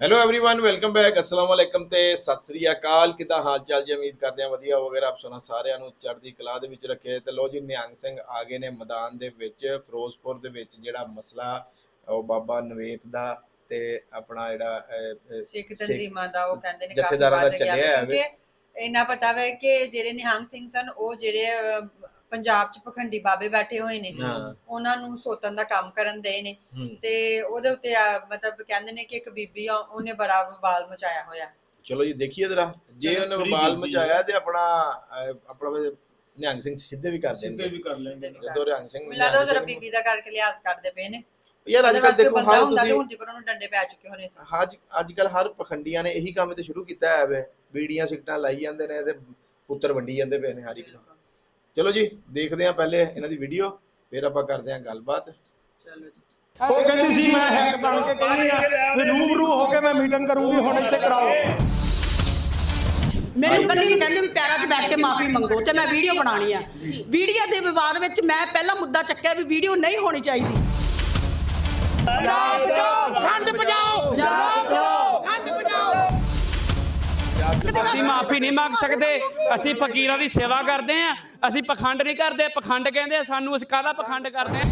Hello everyone welcome back ਅਸਲਾਮ ਵਾਲੇਕਮ ਤੇ ਸਤਿ ਸ੍ਰੀ ਅਕਾਲ ਕਿਦਾਂ ਹਾਲ ਚਾਲ ਜੀ ਉਮੀਦ ਕਰਦੇ ਹਾਂ ਵਧੀਆ ਹੋਵੇਗਾ ਆਪ ਸੁਣਾ ਸਾਰਿਆਂ ਨੂੰ ਚੜ੍ਹਦੀ ਕਲਾ ਦੇ ਵਿੱਚ ਰੱਖੇ ਤੇ ਲੋ ਜੀ ਨਿਹੰਗ ਸਿੰਘ ਆ ਗਏ ਨੇ ਮੈਦਾਨ ਦੇ ਵਿੱਚ ਫਿਰੋਜ਼ਪੁਰ ਦੇ ਵਿੱਚ ਜਿਹੜਾ ਮਸਲਾ ਉਹ ਬਾਬਾ ਨਵੇਤ ਦਾ ਤੇ ਆਪਣਾ ਜਿਹੜਾ ਅਹ, ਅਹ, ਸਿੱਖ ਤਨਜ਼ੀਮਾਂ ਦਾ ਉਹ ਕਹਿੰਦੇ ਨੇ ਕਾਫੀ ਜਥੇਦਾਰਾਂ ਦਾ ਵੱਧ ਗਿਆ ਚੱਲਿਆ ਹੈ ਕਿਉਂਕਿ ਇੰਨਾ ਪਤਾ ਵੇ ਕਿ ਜਿਹੜੇ ਨਿਹੰਗ ਸਿੰਘ ਸਨ ਉਹ ਜਿਹੜੇ ਅਹ, ਪੰਜਾਬ ਚ ਪਖੰਡੀ ਬਾਬੇ ਬੈਠੇ ਹੋਏ ਨੇ ਹਾਂ। ਉਹਨਾਂ ਨੂੰ ਸੋਤਨ ਦਾ ਕੰਮ ਕਰਨ ਦੇ ਨੇ। ਹੂੰ। ਤੇ ਉਹਦੇ ਉੱਤੇ ਆ, ਮਤਲਬ ਕਹਿੰਦੇ ਨੇ ਕਿ ਇੱਕ ਬੀਬੀ ਆ ਉਹਨੇ ਬੜਾ ਬਵਾਲ ਮਚਾਇਆ ਹੋਇਆ। ਚਲੋ ਜੀ ਦੇਖੀਏ ਜਰਾ। ਜੇ ਚਲੋ, ਉਹਨੇ ਬੜੀ ਬਾਲ ਬੀਬੀ ਮਚਾਇਆ ਤੇ ਆਪਣਾ ਅਹ, ਆਪਣਾ ਫਿਰ ਨਿਹੰਗ ਸਿੰਘ ਸਿੱਧੇ ਵੀ ਕਰ ਸਿੱਧੇ ਦੇਣਗੇ ਵੀ ਕਰ ਲੈਂਗੇ ਜਦੋਂ ਨਿਹੰਗ ਸਿੰਘ ਮਿਲਾ ਦੋ ਨਿਹੰਗ ਜਰਾ ਸਿੰਘ- ਬੀਬੀ ਦਾ ਕਰਕੇ ਲਿਆਸ ਕਰਦੇ ਪਏ ਨੇ। ਯਾਰ ਅੱਜ ਕੱਲ ਦੇਖੋ ਬੰਦਾ ਹਰ ਹੁੰਦਾ ਤੇ ਤੁਸੀਂ ਹੁਣ ਤੱਕ ਉਹਨੂੰ ਡੰਡੇ ਪੈ ਚੁੱਕੇ ਹੋਣੇ ਸੀ ਅੱਜ ਅੱਜ ਕੱਲ ਹਰ ਪਖੰਡੀਆਂ ਨੇ ਇਹੀ ਕੰਮ ਤੇ ਸ਼ੁਰੂ ਕੀਤਾ ਹੈ ਵੇ। ਬੀੜੀਆਂ ਸਿਗਟਾਂ ਲਾਈ ਜਾਂਦੇ ਨੇ ਤੇ ਪੁੱਤਰ ਵੰਡੀ ਜਾਂਦੇ ਪਏ ਨੇ ਹਰ ਇੱਕ ਨੂੰ। ਚਲੋ ਜੀ ਦੇਖਦੇ ਹਾਂ ਪਹਿਲੇ ਇਹਨਾਂ ਦੀ ਵੀਡੀਓ ਫਿਰ ਆਪਾਂ ਕਰਦੇ ਹਾਂ ਗੱਲਬਾਤ। ਚਲੋ ਜੀ। ਉਹ ਕਹਿੰਦੀ ਸੀ ਮੈਂ ਹੈਕ ਬਣ ਕੇ ਕਹਿੰਦੀ ਆ ਵੀ ਰੂਬਰੂ ਹੋ ਕੇ ਮੈਂ ਮੀਟਿੰਗ ਕਰੂੰਗੀ ਹੁਣ ਇੱਥੇ ਕਰਾਓ। ਮੈਨੂੰ ਕੱਲੀ ਨੂੰ ਕਹਿੰਦੇ ਵੀ ਪੈਰਾਂ 'ਚ ਬੈਠ ਕੇ ਮਾਫੀ ਮੰਗੋ ਤੇ ਮੈਂ ਵੀਡੀਓ ਬਣਾਣੀ ਆ। ਵੀਡੀਓ ਦੇ ਵਿਵਾਦ ਵਿੱਚ ਮੈਂ ਪਹਿਲਾ ਮੁੱਦਾ ਚੱਕਿਆ ਵੀ ਵੀਡੀਓ ਨਹੀਂ ਹੋਣੀ ਚਾਹੀਦੀ। ਖੰਡ ਪਜਾਓ ਖੰਡ ਅਸੀਂ ਮਾਫੀ ਨਹੀਂ ਮੰਗ ਸਕਦੇ। ਅਸੀਂ ਫਕੀਰਾਂ ਦੀ ਸੇਵਾ ਕਰਦੇ ਆ ਅਸੀਂ ਪਖੰਡ ਨਹੀਂ ਕਰਦੇ। ਪਖੰਡ ਕਹਿੰਦੇ ਆ ਸਾਨੂੰ ਅਸੀਂ ਕਾਹਦਾ ਪਖੰਡ ਕਰਦੇ ਆ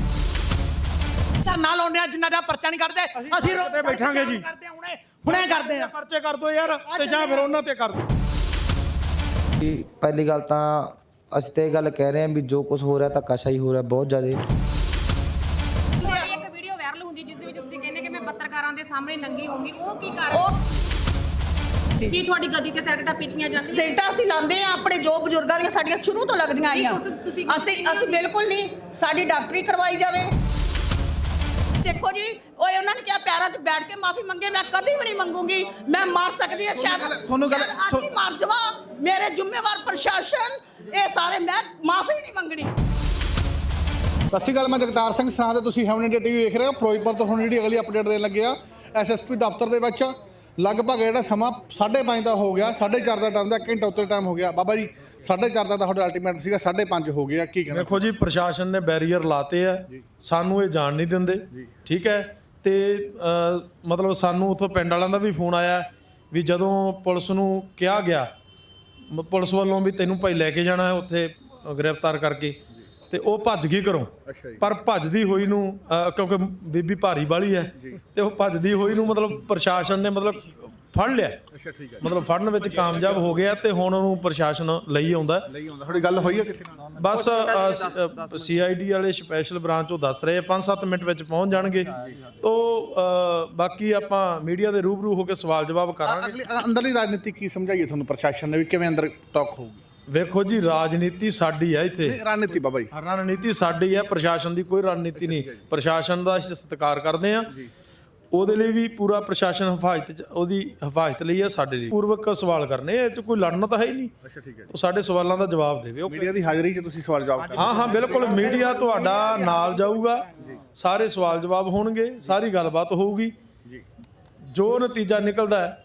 ਧਰਨਾ ਲਾਉਂਦੇ ਆ ਜਿੰਨਾ ਦਾ ਪਰਚਾ ਨਹੀਂ ਕਰਦੇ ਅਸੀਂ ਰੋਤੇ ਬੈਠਾਂਗੇ ਜੀ? ਕਰਦੇ ਆ ਹੁਣੇ। ਹੁਣੇ ਕਰਦੇ ਆ ਪਰਚੇ ਕਰ ਦੋ ਯਾਰ ਤੇ ਜਾਂ ਫਿਰ ਉਹਨਾਂ ਤੇ ਕਰ ਦੋ। ਪਹਿਲੀ ਗੱਲ ਤਾਂ ਅਸੀਂ ਤੇ ਇਹ ਗੱਲ ਕਹਿ ਰਹੇ ਹਾਂ ਵੀ ਜੋ ਕੁਝ ਹੋ ਰਿਹਾ ਧੱਕਾਸ਼ਾਹੀ ਹੋ ਰਿਹਾ ਬਹੁਤ ਜ਼ਿਆਦਾ। ਇੱਕ ਵੀਡੀਓ ਵਾਇਰਲ ਹੁੰਦੀ ਜਿਸ ਦੇ ਵਿੱਚ ਤੁਸੀਂ ਕਹਿੰਦੇ ਕਿ ਮੈਂ ਪੱਤਰਕਾਰਾਂ ਦੇ ਸਾਹਮਣੇ ਨੰਗੀ ਹੋਊਂਗੀ। ਉਹ ਕੀ ਕੀ ਤੁਹਾਡੀ ਗੱਦੀ ਤੇ ਸਿਰਕਟਾ ਪੀਤੀਆਂ ਜਾਂਦੀਆਂ? ਸੇਟਾ ਅਸੀਂ ਲਾਉਂਦੇ ਆ ਆਪਣੇ ਜੋ ਬਜ਼ੁਰਗਾਂ ਦੀਆਂ ਸਾਡੀਆਂ ਸ਼ੁਰੂ ਤੋਂ ਲੱਗਦੀਆਂ ਆਈਆਂ। ਤੁਸੀਂ- ਅਸੀਂ ਅਸੀਂ ਬਿਲਕੁਲ ਨਹੀਂ ਸਾਡੀ ਡਾਕਟਰੀ ਕਰਵਾਈ ਜਾਵੇ। ਦੇਖੋ ਜੀ ਓਏ ਉਹਨਾਂ ਨੇ ਕਿਹਾ ਪੈਰਾਂ 'ਚ ਬੈਠ ਕੇ ਮਾਫੀ ਮੰਗੇ ਮੈਂ ਕਦੀ ਵੀ ਨਹੀਂ ਮੰਗੂੰਗੀ। ਮੈਂ ਮਾਰ ਸਕਦੀ ਹਾਂ ਸ਼ਾਇਦ ਤੁਹਾਨੂੰ ਗੱਲ- ਸ਼ਾਇਦ ਅੱਜ ਹੀ ਮਾਰ ਜਾਵਾਂ। ਮੇਰੇ ਜ਼ਿੰਮੇਵਾਰ ਪ੍ਰਸ਼ਾਸਨ ਇਹ ਸਾਰੇ ਮੈਂ ਮਾਫੀ ਨਹੀਂ ਮੰਗਣੀ। ਸਤਿ ਸ਼੍ਰੀ ਅਕਾਲ ਮੈਂ ਜਗਤਾਰ ਸਿੰਘ ਸਰਾਂ ਤੇ ਤੁਸੀਂ ਹੈਵਨ ਇੰਡੀਆ ਟੀਵੀ ਵੇਖ ਰਹੇ ਹੋ। ਫਿਰੋਜ਼ਪੁਰ ਤੋਂ ਹੁਣ ਜਿਹੜੀ ਅਗਲੀ ਅਪਡੇਟ ਦੇਣ ਲੱਗੇ ਆ ਐਸਐਸਪੀ ਦਫ਼ਤਰ ਦੇ ਵਿੱਚ। ਲਗਭਗ ਜਿਹੜਾ ਸਮਾਂ 5:30 ਦਾ ਹੋ ਗਿਆ 4:30 ਦਾ ਟਾਈਮ ਦਾ ਘੰਟਾ ਉੱਤੇ ਟਾਈਮ ਹੋ ਗਿਆ। ਬਾਬਾ ਜੀ 4:30 ਦਾ ਤੁਹਾਡਾ ਅਲਟੀਮੇਟ ਸੀਗਾ 5:30 ਹੋ ਗਿਆ ਕੀ ਕਹਿਣਾ? ਦੇਖੋ ਜੀ ਪ੍ਰਸ਼ਾਸਨ ਨੇ ਬੈਰੀਅਰ ਲਾਤੇ ਆ। ਸਾਨੂੰ ਇਹ ਜਾਣ ਨਹੀਂ ਦਿੰਦੇ। ਠੀਕ ਹੈ? ਤੇ ਮਤਲਬ ਸਾਨੂੰ ਉਥੋਂ ਪਿੰਡ ਵਾਲਿਆਂ ਦਾ ਵੀ ਫੋਨ ਆਇਆ ਵੀ ਜਦੋਂ ਪੁਲਿਸ ਨੂੰ ਕਿਹਾ ਗਿਆ ਪੁਲਿਸ ਵੱਲੋਂ ਵੀ ਤੈਨੂੰ ਭਾਈ ਲੈ ਕੇ ਜਾਣਾ ਹੈ ਉੱਥੇ ਗ੍ਰਿਫਤਾਰ ਕਰਕੇ। ਤੇ ਉਹ ਭੱਜ ਗਈ ਘਰੋਂ। ਪਰ ਭੱਜਦੀ ਹੋਈ ਨੂੰ ਅ, ਕਿਉਂਕਿ ਬੀਬੀ ਭਾਰੀ ਵਾਲੀ ਹੈ ਤੇ ਉਹ ਭੱਜਦੀ ਹੋਈ ਨੂੰ ਮਤਲਬ ਪ੍ਰਸ਼ਾਸਨ ਨੇ ਮਤਲਬ ਫੜ ਲਿਆ। ਅੱਛਾ ਠੀਕ ਹੈ। ਮਤਲਬ ਫੜਨ ਵਿੱਚ ਕਾਮਯਾਬ ਹੋ ਗਿਆ ਤੇ ਹੁਣ ਉਹਨੂੰ ਪ੍ਰਸ਼ਾਸਨ ਲਈ ਆਉਂਦਾ। ਹੈ। ਲਈ ਆਉਂਦਾ। ਤੁਹਾਡੀ ਗੱਲ ਹੋਈ ਹੈ ਕਿਸੇ ਨਾਲ? ਬਸ ਸੀਆਈਡੀ ਵਾਲੇ ਸਪੈਸ਼ਲ ਬ੍ਰਾਂਚ ਉਹ ਦੱਸ ਰਹੇ 5-7 ਮਿੰਟ ਵਿੱਚ ਪਹੁੰਚ ਜਾਣਗੇ। ਤੋਂ ਬਾਕੀ ਆਪਾਂ ਮੀਡੀਆ ਦੇ ਰੂਬਰੂ ਹੋ ਕੇ ਸਵਾਲ ਜਵਾਬ ਕਰਾਂਗੇ। ਅਗਲੀ ਅ- ਅੰਦਰਲੀ ਰਾਜਨੀਤੀ ਕੀ ਸਮਝਾਈਏ ਤੁਹਾਨੂੰ ਪ੍ਰਸ਼ਾਸਨ ਨੇ ਵੀ ਕਿਵੇਂ ਅੰਦਰ ਟਾਕ ਹੋਊਗੀ? ਵੇਖੋ ਜੀ ਰਾਜਨੀਤੀ ਸਾਡੀ ਹੈ ਇੱਥੇ। ਨਹੀਂ, ਰਾਜਨੀਤੀ ਬਾਬਾ ਜੀ। ਰਣਨੀਤੀ ਸਾਡੀ ਹੈ ਪ੍ਰਸ਼ਾਸਨ ਦੀ ਕੋਈ ਰਣਨੀਤੀ ਨਹੀਂ। ਪ੍ਰਸ਼ਾਸਨ ਦਾ ਅਸੀਂ ਸਤਿਕਾਰ ਕਰਦੇ ਹਾਂ। ਉਹਦੇ ਲਈ ਵੀ ਪੂਰਾ ਪ੍ਰਸ਼ਾਸਨ ਹਿਫਾਜ਼ਤ ਚ ਉਹਦੀ ਹਿਫਾਜ਼ਤ ਲਈ ਹੈ ਸਾਡੇ ਲਈ। ਪੂਰਵਕ ਸਵਾਲ ਕਰਨੇ ਇਹ ਚ ਕੋਈ ਲੜਨਾ ਤਾਂ ਹੈ ਹੀ ਨਹੀਂ। ਅੱਛਾ ਠੀਕ ਹੈ ਉਹ ਸਾਡੇ ਸਵਾਲਾਂ ਦਾ ਜਵਾਬ ਦੇਵੇ ਉਹ ਮੀਡੀਆ ਦੀ ਹਾਜ਼ਰੀ 'ਚ ਤੁਸੀਂ ਸਵਾਲ ਜਵਾਬ ਹਾਂ ਹਾਂ ਬਿਲਕੁਲ। ਮੀਡੀਆ ਤੁਹਾਡਾ ਨਾਲ ਜਾਊਗਾ। ਸਾਰੇ ਸਵਾਲ ਜਵਾਬ ਹੋਣਗੇ ਸਾਰੀ ਗੱਲਬਾਤ ਹੋਊਗੀ। ਜੋ ਨਤੀਜਾ ਨਿਕਲਦਾ ਹੈ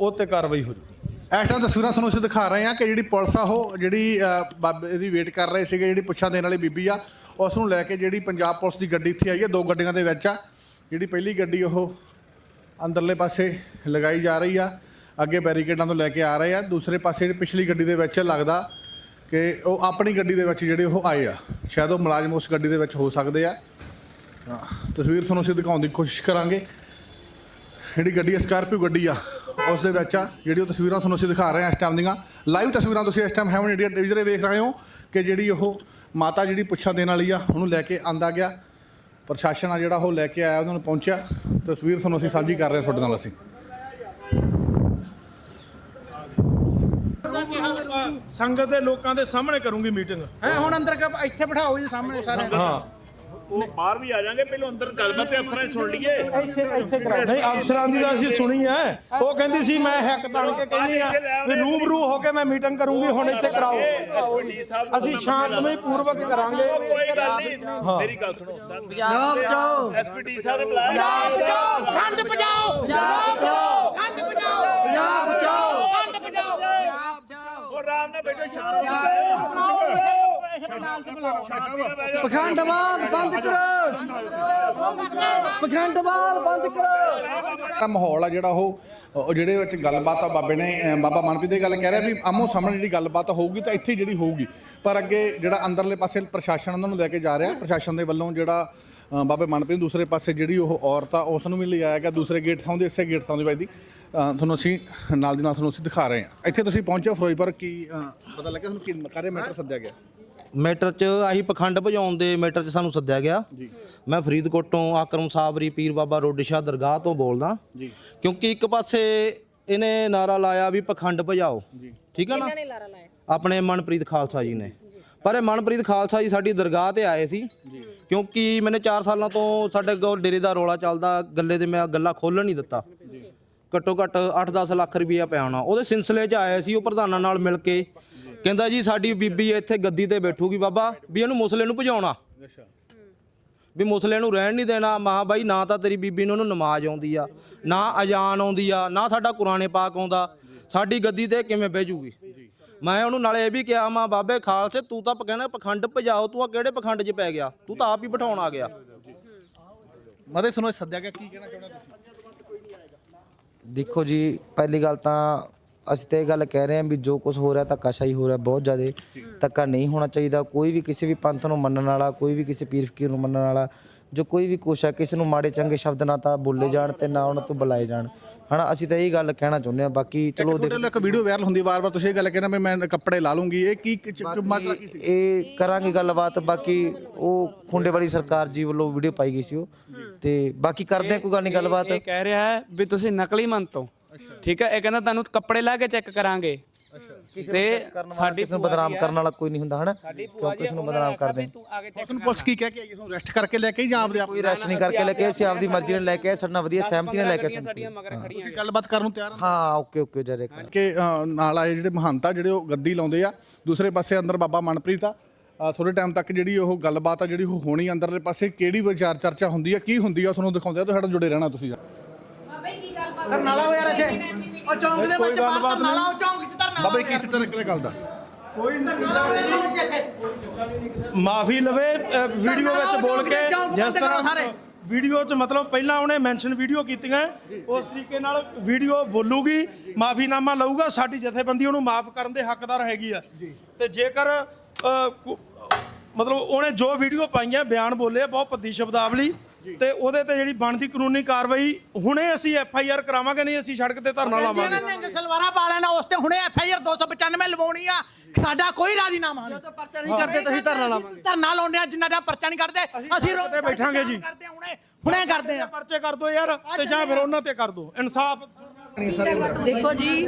ਉਹ ਤੇ ਕਾਰਵਾਈ ਹੋ ਜੂਗੀ। ਇਸ ਟਾਈਮ ਤਸਵੀਰਾਂ ਤੁਹਾਨੂੰ ਅਸੀਂ ਦਿਖਾ ਰਹੇ ਹਾਂ ਕਿ ਜਿਹੜੀ ਪੁਲਿਸ ਆ ਉਹ ਜਿਹੜੀ ਬਾਬੇ ਦੀ ਵੇਟ ਕਰ ਰਹੇ ਸੀਗੇ, ਜਿਹੜੀ ਪੁੱਛਾਂ ਦੇਣ ਵਾਲੀ ਬੀਬੀ ਆ, ਉਸ ਨੂੰ ਲੈ ਕੇ ਜਿਹੜੀ ਪੰਜਾਬ ਪੁਲਿਸ ਦੀ ਗੱਡੀ ਇੱਥੇ ਆਈ ਹੈ ਦੋ ਗੱਡੀਆਂ ਦੇ ਵਿੱਚ ਆ। ਜਿਹੜੀ ਪਹਿਲੀ ਗੱਡੀ ਉਹ ਅੰਦਰਲੇ ਪਾਸੇ ਲਗਾਈ ਜਾ ਰਹੀ ਆ, ਅੱਗੇ ਬੈਰੀਕੇਡਾਂ ਤੋਂ ਲੈ ਕੇ ਆ ਰਹੇ ਆ। ਦੂਸਰੇ ਪਾਸੇ ਜਿਹੜੀ ਪਿਛਲੀ ਗੱਡੀ ਦੇ ਵਿੱਚ ਲੱਗਦਾ ਕਿ ਉਹ ਆਪਣੀ ਗੱਡੀ ਦੇ ਵਿੱਚ ਜਿਹੜੇ ਉਹ ਆਏ ਆ। ਸ਼ਾਇਦ ਉਹ ਮੁਲਾਜ਼ਮ ਉਸ ਗੱਡੀ ਦੇ ਵਿੱਚ ਹੋ ਸਕਦੇ ਆ। ਤਸਵੀਰ ਤੁਹਾਨੂੰ ਅਸੀਂ ਦਿਖਾਉਣ ਦੀ ਕੋਸ਼ਿਸ਼ ਕਰਾਂਗੇ। ਜਿਹੜੀ ਗੱਡੀ ਸਕਾਰਪੀਓ ਗੱਡੀ ਆ ਉਸ ਦੇ ਵਿੱਚ ਆ ਜਿਹੜੀ ਉਹ ਤਸਵੀਰਾਂ ਤੁਹਾਨੂੰ ਅਸੀਂ ਦਿਖਾ ਰਹੇ ਹਾਂ ਇਸ ਟਾਈਮ ਦੀਆਂ। ਲਾਈਵ ਤਸਵੀਰਾਂ ਤੁਸੀਂ ਇਸ ਟਾਈਮ ਹੈਵਨ ਇੰਡੀਆ ਟੀਵੀ 'ਤੇ ਵੇਖ ਰਹੇ ਹੋ ਕਿ ਜਿਹੜੀ ਉਹ ਮਾਤਾ ਜਿਹੜੀ ਪੁੱਛਾਂ ਦੇਣ ਵਾਲੀ ਆ ਉਹਨੂੰ ਲੈ ਕੇ ਆਂਦਾ ਗਿਆ। ਪ੍ਰਸ਼ਾਸਨ ਆ ਜਿਹੜਾ ਉਹ ਲੈ ਕੇ ਆਇਆ ਉਹਨਾਂ ਨੂੰ ਪਹੁੰਚਿਆ। ਤਸਵੀਰ ਤੁਹਾਨੂੰ ਅਸੀਂ ਸਾਂਝੀ ਕਰ ਰਹੇ ਹਾਂ ਤੁਹਾਡੇ ਨਾਲ ਅਸੀਂ। ਸੰਗਤ ਦੇ ਲੋਕਾਂ ਦੇ ਸਾਹਮਣੇ ਕਰੂੰਗੀ ਮੀਟਿੰਗ। ਹੈ ਹੁਣ ਅੰਦਰ ਕ- ਇੱਥੇ ਬਿਠਾਓ ਜੀ ਸਾਹਮਣੇ ਸਾਰੇ। ਹਾਂ। ਇੱਥੇ ਇੱਥੇ ਕਰਾਓ ਨਹੀਂ ਅਫਸਰਾਂ ਦੀ ਤਾਂ ਅਸੀਂ ਸੁਣੀ ਹੈ ਉਹ ਕਹਿੰਦੀ ਸੀ ਮੈਂ ਹੈਕ ਬਣ ਕੇ ਕਹਿੰਦੀ ਆ ਵੀ ਰੂਬਰੂ ਹੋ ਕੇ ਮੈਂ ਮੀਟਿੰਗ ਕਰੂੰਗੀ ਹੁਣ ਇੱਥੇ ਕਰਾਓ। ਅਸੀਂ ਸ਼ਾਂਤਮਈ ਪੂਰਵਕ ਕਰਾਂਗੇ। ਹਾਂ। ਪੰਜਾਬ ਜਾਓ। ਐਸਪੀਡੀ ਸਾਹਿਬ ਬੁਲਾਇਆ। ਖੰਡ ਬਜਾਓ ਪੰਜਾਬ ਜਾਓ। ਖੰਡ ਬਜਾਓ ਪੰਜਾਬ ਜਾਓ। ਖੰਡ ਬਜਾਓ ਪੰਜਾਬ ਜਾਓ। ਉਹ ਆਰਾਮ ਨਾਲ ਬੈਠੋ ਸ਼ਾਂਤ ਆਪਣਾ ਪਖੰਡਵਾਦ ਬੰਦ ਕਰੋ। ਪਖੰਡਵਾਦ ਬੰਦ ਕਰੋ। ਤਾਂ ਮਾਹੌਲ ਆ ਜਿਹੜਾ ਉਹ ਉਹ ਜਿਹੜੇ ਵਿੱਚ ਗੱਲਬਾਤ ਆ ਬਾਬੇ ਨੇ ਅਹ ਬਾਬਾ ਮਨਪ੍ਰੀਤ ਦੀ ਗੱਲ ਕਹਿ ਰਿਹਾ ਵੀ ਆਮੋ ਸਾਹਮਣੇ ਜਿਹੜੀ ਗੱਲਬਾਤ ਹੋਊਗੀ ਤਾਂ ਇੱਥੇ ਜਿਹੜੀ ਹੋਊਗੀ। ਪਰ ਅੱਗੇ ਜਿਹੜਾ ਅੰਦਰਲੇ ਪਾਸੇ ਪ੍ਰਸ਼ਾਸਨ ਉਹਨਾਂ ਨੂੰ ਲੈ ਕੇ ਜਾ ਰਿਹਾ ਪ੍ਰਸ਼ਾਸਨ ਦੇ ਵੱਲੋਂ ਜਿਹੜਾ ਬਾਬੇ ਮਨਪ੍ਰੀਤ ਦੂਸਰੇ ਪਾਸੇ ਜਿਹੜੀ ਉਹ ਔਰਤ ਆ ਉਸ ਨੂੰ ਵੀ ਲਿਜਾਇਆ ਗਿਆ ਦੂਸਰੇ ਗੇਟ ਥਾਂ ਦੇ ਇਸੇ ਗੇਟ ਥਾਂ ਦੇ ਵੱਜਦੀ ਤੁਹਾਨੂੰ ਅਸੀਂ ਨਾਲ ਦੀ ਨਾਲ ਤੁਹਾਨੂੰ ਅਸੀਂ ਦਿਖਾ ਰਹੇ ਹਾਂ। ਇੱਥੇ ਤੁਸੀਂ ਪਹੁੰਚੇ ਹੋ ਫਿਰੋਜ਼ਪੁਰ ਕੀ ਪਤਾ ਲੱਗਿਆ ਤੁਹਾਨੂੰ ਕੀ ਕਾਰੇ ਮੈਟਰ ਸੱਦਿਆ ਗਿਆ। ਮੈਟਰ 'ਚ ਆਹੀ ਪਖੰਡ ਭਜਾਉਣ ਦੇ ਮੈਟਰ 'ਚ ਸਾਨੂੰ ਸੱਦਿਆ ਗਿਆ। ਮੈਂ ਫਰੀਦਕੋਟ ਤੋਂ ਆਕਰਮ ਸਾਬਰੀ ਪੀਰ ਬਾਬਾ ਰੋਡੀ ਸ਼ਾਹ ਦਰਗਾਹ ਤੋਂ ਬੋਲਦਾ। ਜੀ। ਕਿਉਂਕਿ ਇੱਕ ਪਾਸੇ ਇਹਨੇ ਨਾਰਾ ਲਾਇਆ ਵੀ ਪਖੰਡ ਭਜਾਓ। ਠੀਕ ਹੈ ਨਾ? ਆਪਣੇ ਮਨਪ੍ਰੀਤ ਖਾਲਸਾ ਜੀ ਨੇ। ਪਰ ਇਹ ਮਨਪ੍ਰੀਤ ਖਾਲਸਾ ਜੀ ਸਾਡੀ ਦਰਗਾਹ ਤੇ ਆਏ ਸੀ। ਕਿਉਂਕਿ ਮੈਨੇ 4 ਸਾਲਾਂ ਤੋਂ ਸਾਡੇ ਕੋਲ ਡੇਰੇ ਦਾ ਰੋਲਾ ਚੱਲਦਾ ਗੱਲੇ ਤੇ ਮੈਂ ਗੱਲਾਂ ਖੋਲਣ ਨਹੀਂ ਦਿੱਤਾ। ਘੱਟੋ ਘੱਟ 8-10 ਲੱਖ ਰੁਪਈਆ ਪਿਆ ਹੋਣਾ। ਉਹਦੇ ਸਿਲਸਿਲੇ 'ਚ ਆਏ ਸੀ ਉਹ ਪ੍ਰਧਾਨਾਂ ਨਾਲ ਮਿਲ ਕੇ। ਕਹਿੰਦਾ ਜੀ ਸਾਡੀ ਬੀਬੀ ਇੱਥੇ ਗੱਦੀ ਤੇ ਬੈਠੂਗੀ ਬਾਬਾ ਵੀ ਇਹਨੂੰ ਮੁਸਲੇ ਨੂੰ ਭਜਾਉਣਾ। ਵੀ ਮੁਸਲੇ ਨੂੰ ਰਹਿਣ ਨਹੀਂ ਦੇਣਾ। ਮਾਂ ਬਾਈ ਨਾ ਤਾਂ ਤੇਰੀ ਬੀਬੀ ਨੂੰ ਉਹਨੂੰ ਨਮਾਜ਼ ਆਉਂਦੀ ਆ ਨਾ ਅਜ਼ਾਨ ਆਉਂਦੀ ਆ ਨਾ ਸਾਡਾ ਕੁਰਾਨੇ ਪਾਕ ਆਉਂਦਾ। ਸਾਡੀ ਗੱਦੀ ਤੇ ਕਿਵੇਂ ਬਹਿ ਜੂਗੀ ਮੈਂ ਉਹਨੂੰ ਨਾਲੇ ਇਹ ਵੀ ਕਿਹਾ ਮਾਂ ਬਾਬੇ ਖਾਲਸੇ ਤੂੰ ਤਾਂ ਕਹਿੰਦਾ ਪਖੰਡ ਭਜਾਓ ਤੂੰ ਆ ਕਿਹੜੇ ਪਖੰਡ 'ਚ ਪੈ ਗਿਆ? ਤੂੰ ਤਾਂ ਆਪ ਹੀ ਬਿਠਾਉਣ ਆ ਗਿਆ। ਮਤੇ ਸੁਣੋ ਸੱਦਿਆ ਗਿਆ ਕੀ ਕਹਿਣਾ ਚਾਹੁੰਦੇ ਤੁਸੀਂ? ਦੇਖੋ ਜੀ ਪਹਿਲੀ ਗੱਲ ਤਾਂ ਅਸੀਂ ਤੇ ਇਹ ਗੱਲ ਕਹਿ ਰਹੇ ਹਾਂ ਵੀ ਜੋ ਕੁਝ ਹੋ ਰਿਹਾ ਧੱਕਾਸ਼ਾਹੀ ਹੋ ਰਿਹਾ ਬਹੁਤ ਜ਼ਿਆਦਾ ਧੱਕਾ ਨਹੀਂ ਹੋਣਾ ਚਾਹੀਦਾ। ਕੋਈ ਵੀ ਕਿਸੇ ਵੀ ਪੰਥ ਨੂੰ ਮੰਨਣ ਵਾਲਾ ਕੋਈ ਵੀ ਕਿਸੇ ਪੀਰ ਫਕੀਰ ਨੂੰ ਮੰਨਣ ਵਾਲਾ ਜੋ ਕੋਈ ਵੀ ਕੁਛ ਹੈ ਕਿਸੇ ਨੂੰ ਮਾੜੇ ਚੰਗੇ ਸ਼ਬਦ ਨਾ ਤਾਂ ਬੋਲੇ ਜਾਣ ਤੇ ਨਾ ਉਹਨਾਂ ਤੋਂ ਬੁਲਾਏ ਜਾਣ। ਹਨਾ ਅਸੀਂ ਤਾਂ ਇਹ ਗੱਲ ਕਹਿਣਾ ਚਾਹੁੰਦੇ ਹਾਂ ਬਾਕੀ ਚਲੋ ਤੁਹਾਡੇ ਵੱਲੋਂ ਇੱਕ ਵੀਡੀਓ ਵਾਇਰਲ ਹੁੰਦੀ ਵਾਰ-ਵਾਰ ਤੁਸੀਂ ਇਹ ਗੱਲ ਕਹਿਣਾ ਵੀ ਮੈਂ ਕੱਪੜੇ ਲਾ ਲੂੰਗੀ। ਇਹ ਕੀ ਕੀ- ਕੀ- ਮਤਲਬ ਕੀ ਸੀ? ਇਹ ਕਰਾਂਗੇ ਗੱਲਬਾਤ ਬਾਕੀ ਉਹ ਖੁੰਡੇ ਵਾਲੀ ਸਰਕਾਰ ਜੀ ਵੱਲੋਂ ਵੀਡੀਓ ਪਾਈ ਗਈ ਸੀ ਉਹ। ਤੇ ਬਾਕੀ ਕਰਦੇ ਆ ਕੋਈ ਗੱਲ ਨਹੀਂ ਗੱਲਬਾਤ। ਇਹ ਕਹਿ ਰਿਹਾ ਹੈ ਵੀ ਤੁਸੀਂ ਨਕਲੀ ਮੰਨ ਹੋ। ਠੀਕ ਹੈ ਇਹ ਕਹਿੰਦਾ ਤੁਹਾਨੂੰ ਕੱਪੜੇ ਲਾ ਕੇ ਚੈੱਕ ਕਰਾਂਗੇ। ਤੇ ਸਾਡੀ ਕਿਸੇ ਨੂੰ ਬਦਨਾਮ ਕਰਨ ਵਾਲਾ ਕੋਈ ਨਹੀਂ ਹੁੰਦਾ ਹਨਾ? ਕਿਉਂ ਕਿਸੇ ਨੂੰ ਬਦਨਾਮ ਕਰਦੇ? ਤੂੰ ਤੁਹਾਨੂੰ ਪੁੱਛ ਕੀ ਕਹਿ ਕੇ ਆਈ ਤੁਹਾਨੂੰ ਅਰੈਸਟ ਕਰਕੇ ਲੈ ਕੇ ਜਾਂ ਆਪਦੇ ਆਪ ਕੋਈ ਰੈਸਟ ਨਹੀਂ ਕਰਕੇ ਲੈ ਕੇ ਆਏ, ਅਸੀਂ ਆਪਦੀ ਮਰਜ਼ੀ ਨਾਲ ਲੈ ਕੇ ਆਏ, ਸਾਡੇ ਵਧੀਆ ਸਹਿਮਤੀ ਨਾਲ ਲੈ ਕੇ ਆਏ। ਸਾਡੀਆਂ ਮਗਰ ਖੜੀਆਂ ਗੱਲਬਾਤ ਕਰਨ ਨੂੰ ਤਿਆਰ ਹੋ? ਹਾਂ ਓਕੇ ਓਕੇ ਜਰੇ ਕਿ ਨਾਲ ਆਏ ਜਿਹੜੇ ਮਹੰਤ ਜਿਹੜੇ ਉਹ ਗੱਦੀ ਲਾਉਂਦੇ ਆ ਦੂਸਰੇ ਪਾਸੇ ਅੰਦਰ ਬਾਬਾ ਮਨਪ੍ਰੀਤ ਆ। ਥੋੜੇ ਟਾਈਮ ਤੱਕ ਜਿਹੜੀ ਉਹ ਗੱਲਬਾਤ ਆ ਜਿਹੜੀ ਉਹ ਹੋਣੀ ਅੰਦਰਲੇ ਪਾਸੇ ਕਿਹੜੀ ਵਿਚਾਰ ਚਰਚਾ ਹੁੰਦੀ ਆ ਕੀ ਹੁੰਦੀ ਆ ਤੁਹਾਨੂੰ ਦਿਖਾਉਂਦੇ ਆ ਤੁਹਾਡੇ ਨਾਲ ਜੁੜੇ ਰਹਿਣਾ ਤੁਸੀਂ ਧਰਨਾਲਾ ਹੋਇਆ ਇੱਥੇ। ਉਹ ਚੌਂਕ ਦੇ ਵਿੱਚ ਬਾਹਰ ਧਰਨਾਲਾ ਉਹ ਚੌਂਕ 'ਚ ਧਰਨਾਲਾ ਬਾਬਾ ਜੀ ਕੀ ਨਿਕਲੇ ਗੱਲ ਦਾ? ਮਾਫੀ ਲਵੇ ਅ, ਵੀਡੀਓ ਵਿੱਚ ਬੋਲ ਕੇ ਜਿਸ ਤਰ੍ਹਾਂ ਵੀਡੀਓ 'ਚ ਮਤਲਬ ਪਹਿਲਾਂ ਉਹਨੇ ਮੈਂਸ਼ਨ ਵੀਡੀਓ ਕੀਤੀਆਂ ਉਸ ਤਰੀਕੇ ਨਾਲ ਵੀਡੀਓ ਬੋਲੂਗੀ ਮਾਫੀਨਾਮਾ ਲਊਗਾ ਸਾਡੀ ਜਥੇਬੰਦੀ ਉਹਨੂੰ ਮਾਫ ਕਰਨ ਦੇ ਹੱਕਦਾਰ ਹੈਗੀ ਆ। ਤੇ ਜੇਕਰ ਅ, ਕੁ- ਮਤਲਬ ਉਹਨੇ ਜੋ ਵੀਡੀਓ ਪਾਈਆਂ ਬਿਆਨ ਬੋਲੇ ਆ, ਬਹੁਤ ਭੱਦੀ ਸ਼ਬਦਾਵਲੀ ਤੇ ਉਹਦੇ ਤੇ ਜਿਹੜੀ ਬਣਦੀ ਕਾਨੂੰਨੀ ਕਾਰਵਾਈ ਹੁਣੇ ਅਸੀਂ ਐਫ ਆਈ ਆਰ ਕਰਾਵਾਂਗੇ ਨਹੀਂ ਅਸੀਂ ਸੜਕ ਤੇ ਧਰਨਾ ਲਾਵਾਂਗੇ। ਇਹਨਾਂ ਨੇ ਸਲਵਾਰਾਂ ਪਾ ਲੈਣਾ ਉਸ ਤੇ ਹੁਣੇ ਐਫ ਆਈ ਆਰ 295 ਲਵਾਉਣੀ ਆ। ਸਾਡਾ ਕੋਈ ਰਾਜ਼ੀਨਾਮਾ ਨਹੀਂ ਪਰਚਾ ਨਹੀਂ ਕਰਦੇ ਤੁਸੀਂ ਧਰਨਾ ਲਾਵਾਂਗੇ। ਧਰਨਾ ਲਾਉਂਦੇ ਆ ਜਿੰਨਾ ਦਾ ਪਰਚਾ ਨਹੀਂ ਕਰਦੇ ਅਸੀਂ ਸੜਕ ਤੇ ਬੈਠਾਂਗੇ ਜੀ। ਕਰਦੇ ਆ ਹੁਣੇ ਹੁਣੇ ਕਰਦੇ ਆ। ਪਰਚੇ ਕਰ ਦੋ ਯਾਰ ਤੇ ਜਾਂ ਫਿਰ ਉਹਨਾਂ ਤੇ ਕਰ ਦੋ। ਇਨਸਾਫ ਦੇਖੋ ਜੀ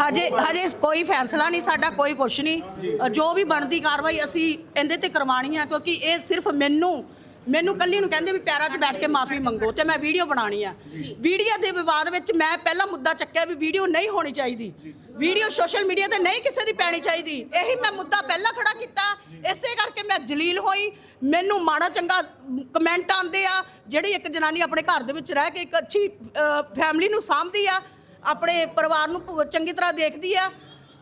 ਹਜੇ ਹਜੇ ਕੋਈ ਫੈਸਲਾ ਨਹੀਂ ਸਾਡਾ ਕੋਈ ਕੁਛ ਨਹੀਂ। ਜੋ ਵੀ ਬਣਦੀ ਕਾਰਵਾਈ ਅਸੀਂ ਇਹਦੇ ਤੇ ਕਰਵਾਣੀ ਆ ਕਿਉਂਕਿ ਇਹ ਸਿਰਫ ਮੈਨੂੰ ਮੈਨੂੰ ਕੱਲੀ ਨੂੰ ਕਹਿੰਦੇ ਵੀ ਪੈਰਾਂ 'ਚ ਬੈਠ ਕੇ ਮਾਫੀ ਮੰਗੋ ਤੇ ਮੈਂ ਵੀਡੀਓ ਬਣਾਣੀ ਆ। ਵੀਡੀਓ ਦੇ ਵਿਵਾਦ ਵਿੱਚ ਮੈਂ ਪਹਿਲਾ ਮੁੱਦਾ ਚੱਕਿਆ ਵੀ ਵੀਡੀਓ ਨਹੀਂ ਹੋਣੀ ਚਾਹੀਦੀ। ਵੀਡੀਓ ਸੋਸ਼ਲ ਮੀਡੀਆ ਤੇ ਨਹੀਂ ਕਿਸੇ ਦੀ ਪੈਣੀ ਚਾਹੀਦੀ। ਇਹੀ ਮੈਂ ਮੁੱਦਾ ਪਹਿਲਾਂ ਖੜਾ ਕੀਤਾ। ਇਸੇ ਕਰਕੇ ਮੈਂ ਜਲੀਲ ਹੋਈ। ਮੈਨੂੰ ਮਾੜਾ ਚੰਗਾ ਕਮੈਂਟ ਆਉਂਦੇ ਆ। ਜਿਹੜੀ ਇੱਕ ਜਨਾਨੀ ਆਪਣੇ ਘਰ ਦੇ ਵਿੱਚ ਰਹਿ ਕੇ ਇੱਕ ਅੱਛੀ ਫੈਮਿਲੀ ਨੂੰ ਸਾਂਭਦੀ ਆ ਆਪਣੇ ਪਰਿਵਾਰ ਨੂੰ ਚੰਗੀ ਤਰ੍ਹਾਂ ਦੇਖਦੀ ਆ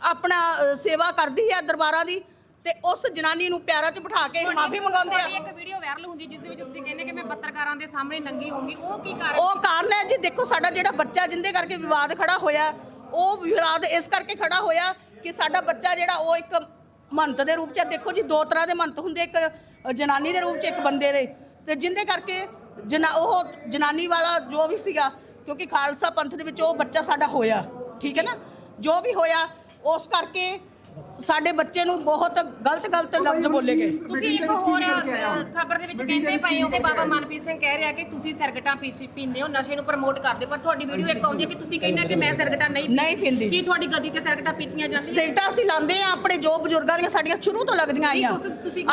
ਆਪਣਾ ਸੇਵਾ ਕਰਦੀ ਆ ਦਰਬਾਰਾਂ ਦੀ ਤੇ ਉਸ ਜਨਾਨੀ ਨੂੰ ਪਿਆਰਾਂ 'ਚ ਬਿਠਾ ਕੇ ਮਾਫੀ ਮੰਗਾਉਂਦੇ ਤੁਹਾਡੀ ਆ ਇੱਕ ਵੀਡੀਓ ਵਾਇਰਲ ਹੁੰਦੀ ਜਿਸ ਦੇ ਵਿੱਚ ਤੁਸੀਂ ਕਹਿੰਦੇ ਕਿ ਮੈਂ ਪੱਤਰਕਾਰਾਂ ਦੇ ਸਾਹਮਣੇ ਨੰਗੀ ਹੋਊਂਗੀ। ਉਹ ਕੀ ਕਾਰਨ ਉਹ ਕਾਰਨ ਹੈ ਜੀ ਦੇਖੋ ਸਾਡਾ ਜਿਹੜਾ ਬੱਚਾ ਜਿੰਦੇ ਕਰਕੇ ਵਿਵਾਦ ਖੜਾ ਹੋਇਆ ਉਹ ਵਿਵਾਦ ਇਸ ਕਰਕੇ ਖੜਾ ਹੋਇਆ ਕਿ ਸਾਡਾ ਬੱਚਾ ਜਿਹੜਾ ਉਹ ਇੱਕ ਮੰਤ ਦੇ ਰੂਪ ਚ ਹੈ। ਦੇਖੋ ਜੀ ਦੋ ਤਰ੍ਹਾਂ ਦੇ ਮੰਤ ਹੁੰਦੇ ਇੱਕ ਜਨਾਨੀ ਦੇ ਰੂਪ ਚ ਇੱਕ ਬੰਦੇ ਦੇ। ਤੇ ਜਿੰਦੇ ਕਰਕੇ ਜਨਾ ਉਹ ਜਨਾਨੀ ਵਾਲਾ ਜੋ ਵੀ ਸੀਗਾ ਕਿਉਂਕਿ ਖਾਲਸਾ ਪੰਥ ਦੇ ਵਿੱਚ ਉਹ ਬੱਚਾ ਸਾਡਾ ਹੋਇਆ ਠੀਕ ਹੈ ਨਾ? ਜੋ ਵੀ ਹੋਇਆ ਉਸ ਕਰਕੇ ਸਾਡੇ ਬੱਚੇ ਨੂੰ ਬਹੁਤ ਗਲਤ ਗਲਤ ਲਫ਼ਜ਼ ਬੋਲੇ ਗਏ। ਤੁਸੀਂ ਇੱਕ ਹੋਰ ਖਬਰ ਦੇ ਵਿੱਚ ਕਹਿੰਦੇ ਪਏ ਹੋ ਕਿ ਬਾਬਾ ਮਨਪ੍ਰੀਤ ਸਿੰਘ ਕਹਿ ਰਿਹਾ ਕਿ ਤੁਸੀਂ ਸਿਰਗਟਾਂ ਪੀਂਦੇ ਹੋ ਨਸ਼ੇ ਨੂੰ ਪ੍ਰਮੋਟ ਕਰਦੇ ਪਰ ਤੁਹਾਡੀ ਵੀਡੀਓ ਇੱਕ ਆਉਂਦੀ ਹੈ ਕਿ ਤੁਸੀਂ ਕਹਿੰਦੇ ਕਿ ਮੈਂ ਸਿਰਗਟਾਂ ਨਹੀਂ ਨਹੀਂ ਪੀਂਦੀ। ਕੀ ਤੁਹਾਡੀ ਗੱਦੀ ਤੇ ਸਿਰਗਟਾਂ ਪੀਤੀਆਂ ਜਾਂਦੀਆਂ? ਸੀਟਾਂ ਅਸੀਂ ਲਾਉਂਦੇ ਆ ਆਪਣੇ ਜੋ ਬਜ਼ੁਰਗਾਂ ਦੀਆਂ ਸਾਡੀਆਂ ਸ਼ੁਰੂ ਤੋਂ ਲੱਗਦੀਆਂ ਆਈਆਂ।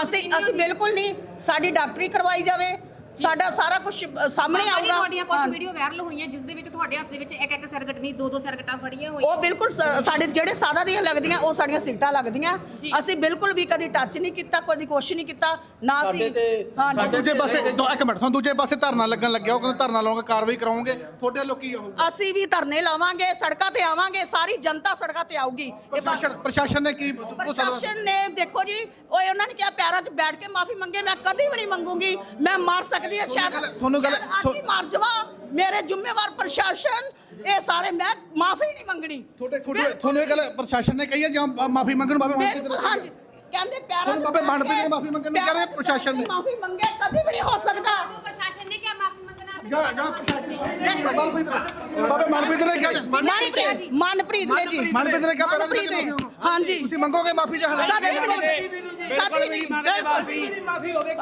ਅਸੀਂ ਅਸੀਂ ਬਿਲਕੁਲ ਨਹੀਂ ਸਾਡੀ ਡਾਕਟਰੀ ਕਰਵਾਈ ਜਾਵੇ ਸਾਡਾ ਸਾਰਾ ਕੁਝ ਸਾਹਮਣੇ ਆਊਗਾ। ਤੁਹਾਡੀਆਂ ਕੁਝ। ਵੀਡੀਓ ਵਾਇਰਲ ਹੋਈਆਂ ਜਿਸ ਦੇ ਵਿੱਚ ਤੁਹਾਡੇ ਹੱਥ ਦੇ ਵਿੱਚ ਇੱਕ ਇੱਕ ਸਰਕਟ ਨਹੀਂ ਦੋ ਦੋ ਸਰਕਟਾਂ ਫੜੀਆਂ ਹੋਈਆਂ। ਉਹ ਬਿਲਕੁਲ ਸ- ਸਾਡੇ ਜਿਹੜੇ ਸਾਦਾ ਦੀਆਂ ਲੱਗਦੀਆਂ ਉਹ ਸਾਡੀਆਂ ਸਿੱਟਾਂ ਲੱਗਦੀਆਂ। ਅਸੀਂ ਬਿਲਕੁਲ ਵੀ ਕਦੀ ਟੱਚ ਨਹੀਂ ਕੀਤਾ ਕਦੀ ਕੁਛ ਨਹੀਂ ਕੀਤਾ ਨਾ ਅਸੀਂ ਹਾਂ ਸਾਡੇ ਦੂਜੇ ਪਾਸੇ ਦੋ- ਇੱਕ ਮਿੰਟ ਤੁਹਾਨੂੰ ਦੂਜੇ ਪਾਸੇ ਧਰਨਾ ਲੱਗਣ ਲੱਗਿਆ ਉਹ ਕਹਿੰਦੇ ਧਰਨਾ ਲਾਉਂਗੇ ਕਾਰਵਾਈ ਕਰਾਉਂਗੇ। ਤੁਹਾਡੇ ਲੋਕੀ ਉਹ ਅਸੀਂ ਵੀ ਧਰਨੇ ਲਾਵਾਂਗੇ ਸੜਕਾਂ ਤੇ ਆਵਾਂਗੇ ਸਾਰੀ ਜਨਤਾ ਸੜਕਾਂ ਤੇ ਆਊਗੀ। ਇਹ ਪ੍ਰਸ਼ਾਸਨ ਪ੍ਰਸ਼ਾਸਨ ਨੇ ਕੀ ਪ੍ਰਸ਼ਾਸਨ ਨੇ ਦੇਖੋ ਜੀ ਉਹ ਉਹਨਾਂ ਨੇ ਕਿਹਾ ਪੈਰਾਂ 'ਚ ਬੈਠ ਕੇ ਮਾਫੀ ਮੰਗੇ ਮੈਂ ਕਦੀ ਵੀ ਨਹੀਂ ਮੰਗੂਗੀ ਮੈਂ ਮਾਰ ਸਕਦੀ ਹਾਂ ਸ਼ਾਇਦ ਤੁਹਾਨੂੰ ਗੱਲ- ਮਾਰ ਜਾਵਾਂ। ਮੇਰੇ ਜ਼ਿੰਮੇਵਾਰ ਪ੍ਰਸ਼ਾਸਨ ਇਹ ਸਾਰੇ ਮੈਂ ਮਾਫੀ ਨਹੀਂ ਮੰਗਣੀ। ਤੁਹਾਡੇ ਤੁਹਾਨੂੰ ਇਹ ਗੱਲ ਪ੍ਰਸ਼ਾਸਨ ਨੇ ਕਹੀ ਹੈ ਜਾਂ ਮਾਫੀ ਮੰਗਣ ਬਾਬੇ ਬਿਲਕੁਲ ਹਾਂਜੀ। ਕਹਿੰਦੇ 'ਚ ਬਾਬੇ ਮਨਪ੍ਰੀਤ ਨੇ ਮਾਫ਼ੀ ਮੰਗਣ ਨੂੰ ਕਹਿ ਰਹੇ ਪ੍ਰਸ਼ਾਸਨ ਨੇ। ਮਾਫੀ ਮੰਗੇ ਕਦੀ ਵੀ ਨਹੀਂ ਹੋ ਸਕਦਾ। ਪ੍ਰਸ਼ਾਸਨ ਨੇ ਕਿਹਾ ਮਾਫੀ ਮੰਗਣਾ ਤੇ ਜਾਂ ਜਾਂ ਮਨਪ੍ਰੀਤ ਨੇ ਬਾਬੇ ਮਨਪ੍ਰੀਤ ਨੇ ਕਿਹਾ ਮਨਪ੍ਰੀਤ ਮਨਪ੍ਰੀਤ ਨੇ ਜੀ। ਮਨਪ੍ਰੀਤ ਨੇ ਕਿਹਾ ਪਹਿਲਾਂ ਮਨਪ੍ਰੀਤ ਨੇ। ਹਾਂਜੀ। ਤੁਸੀਂ ਮੰਗੋਗੇ ਮਾਫੀ ਜਾਂ ਹਲੇ ਕਦੀ ਵੀ ਨਹੀਂ ਕਦੀ ਵੀ ਨਹੀਂ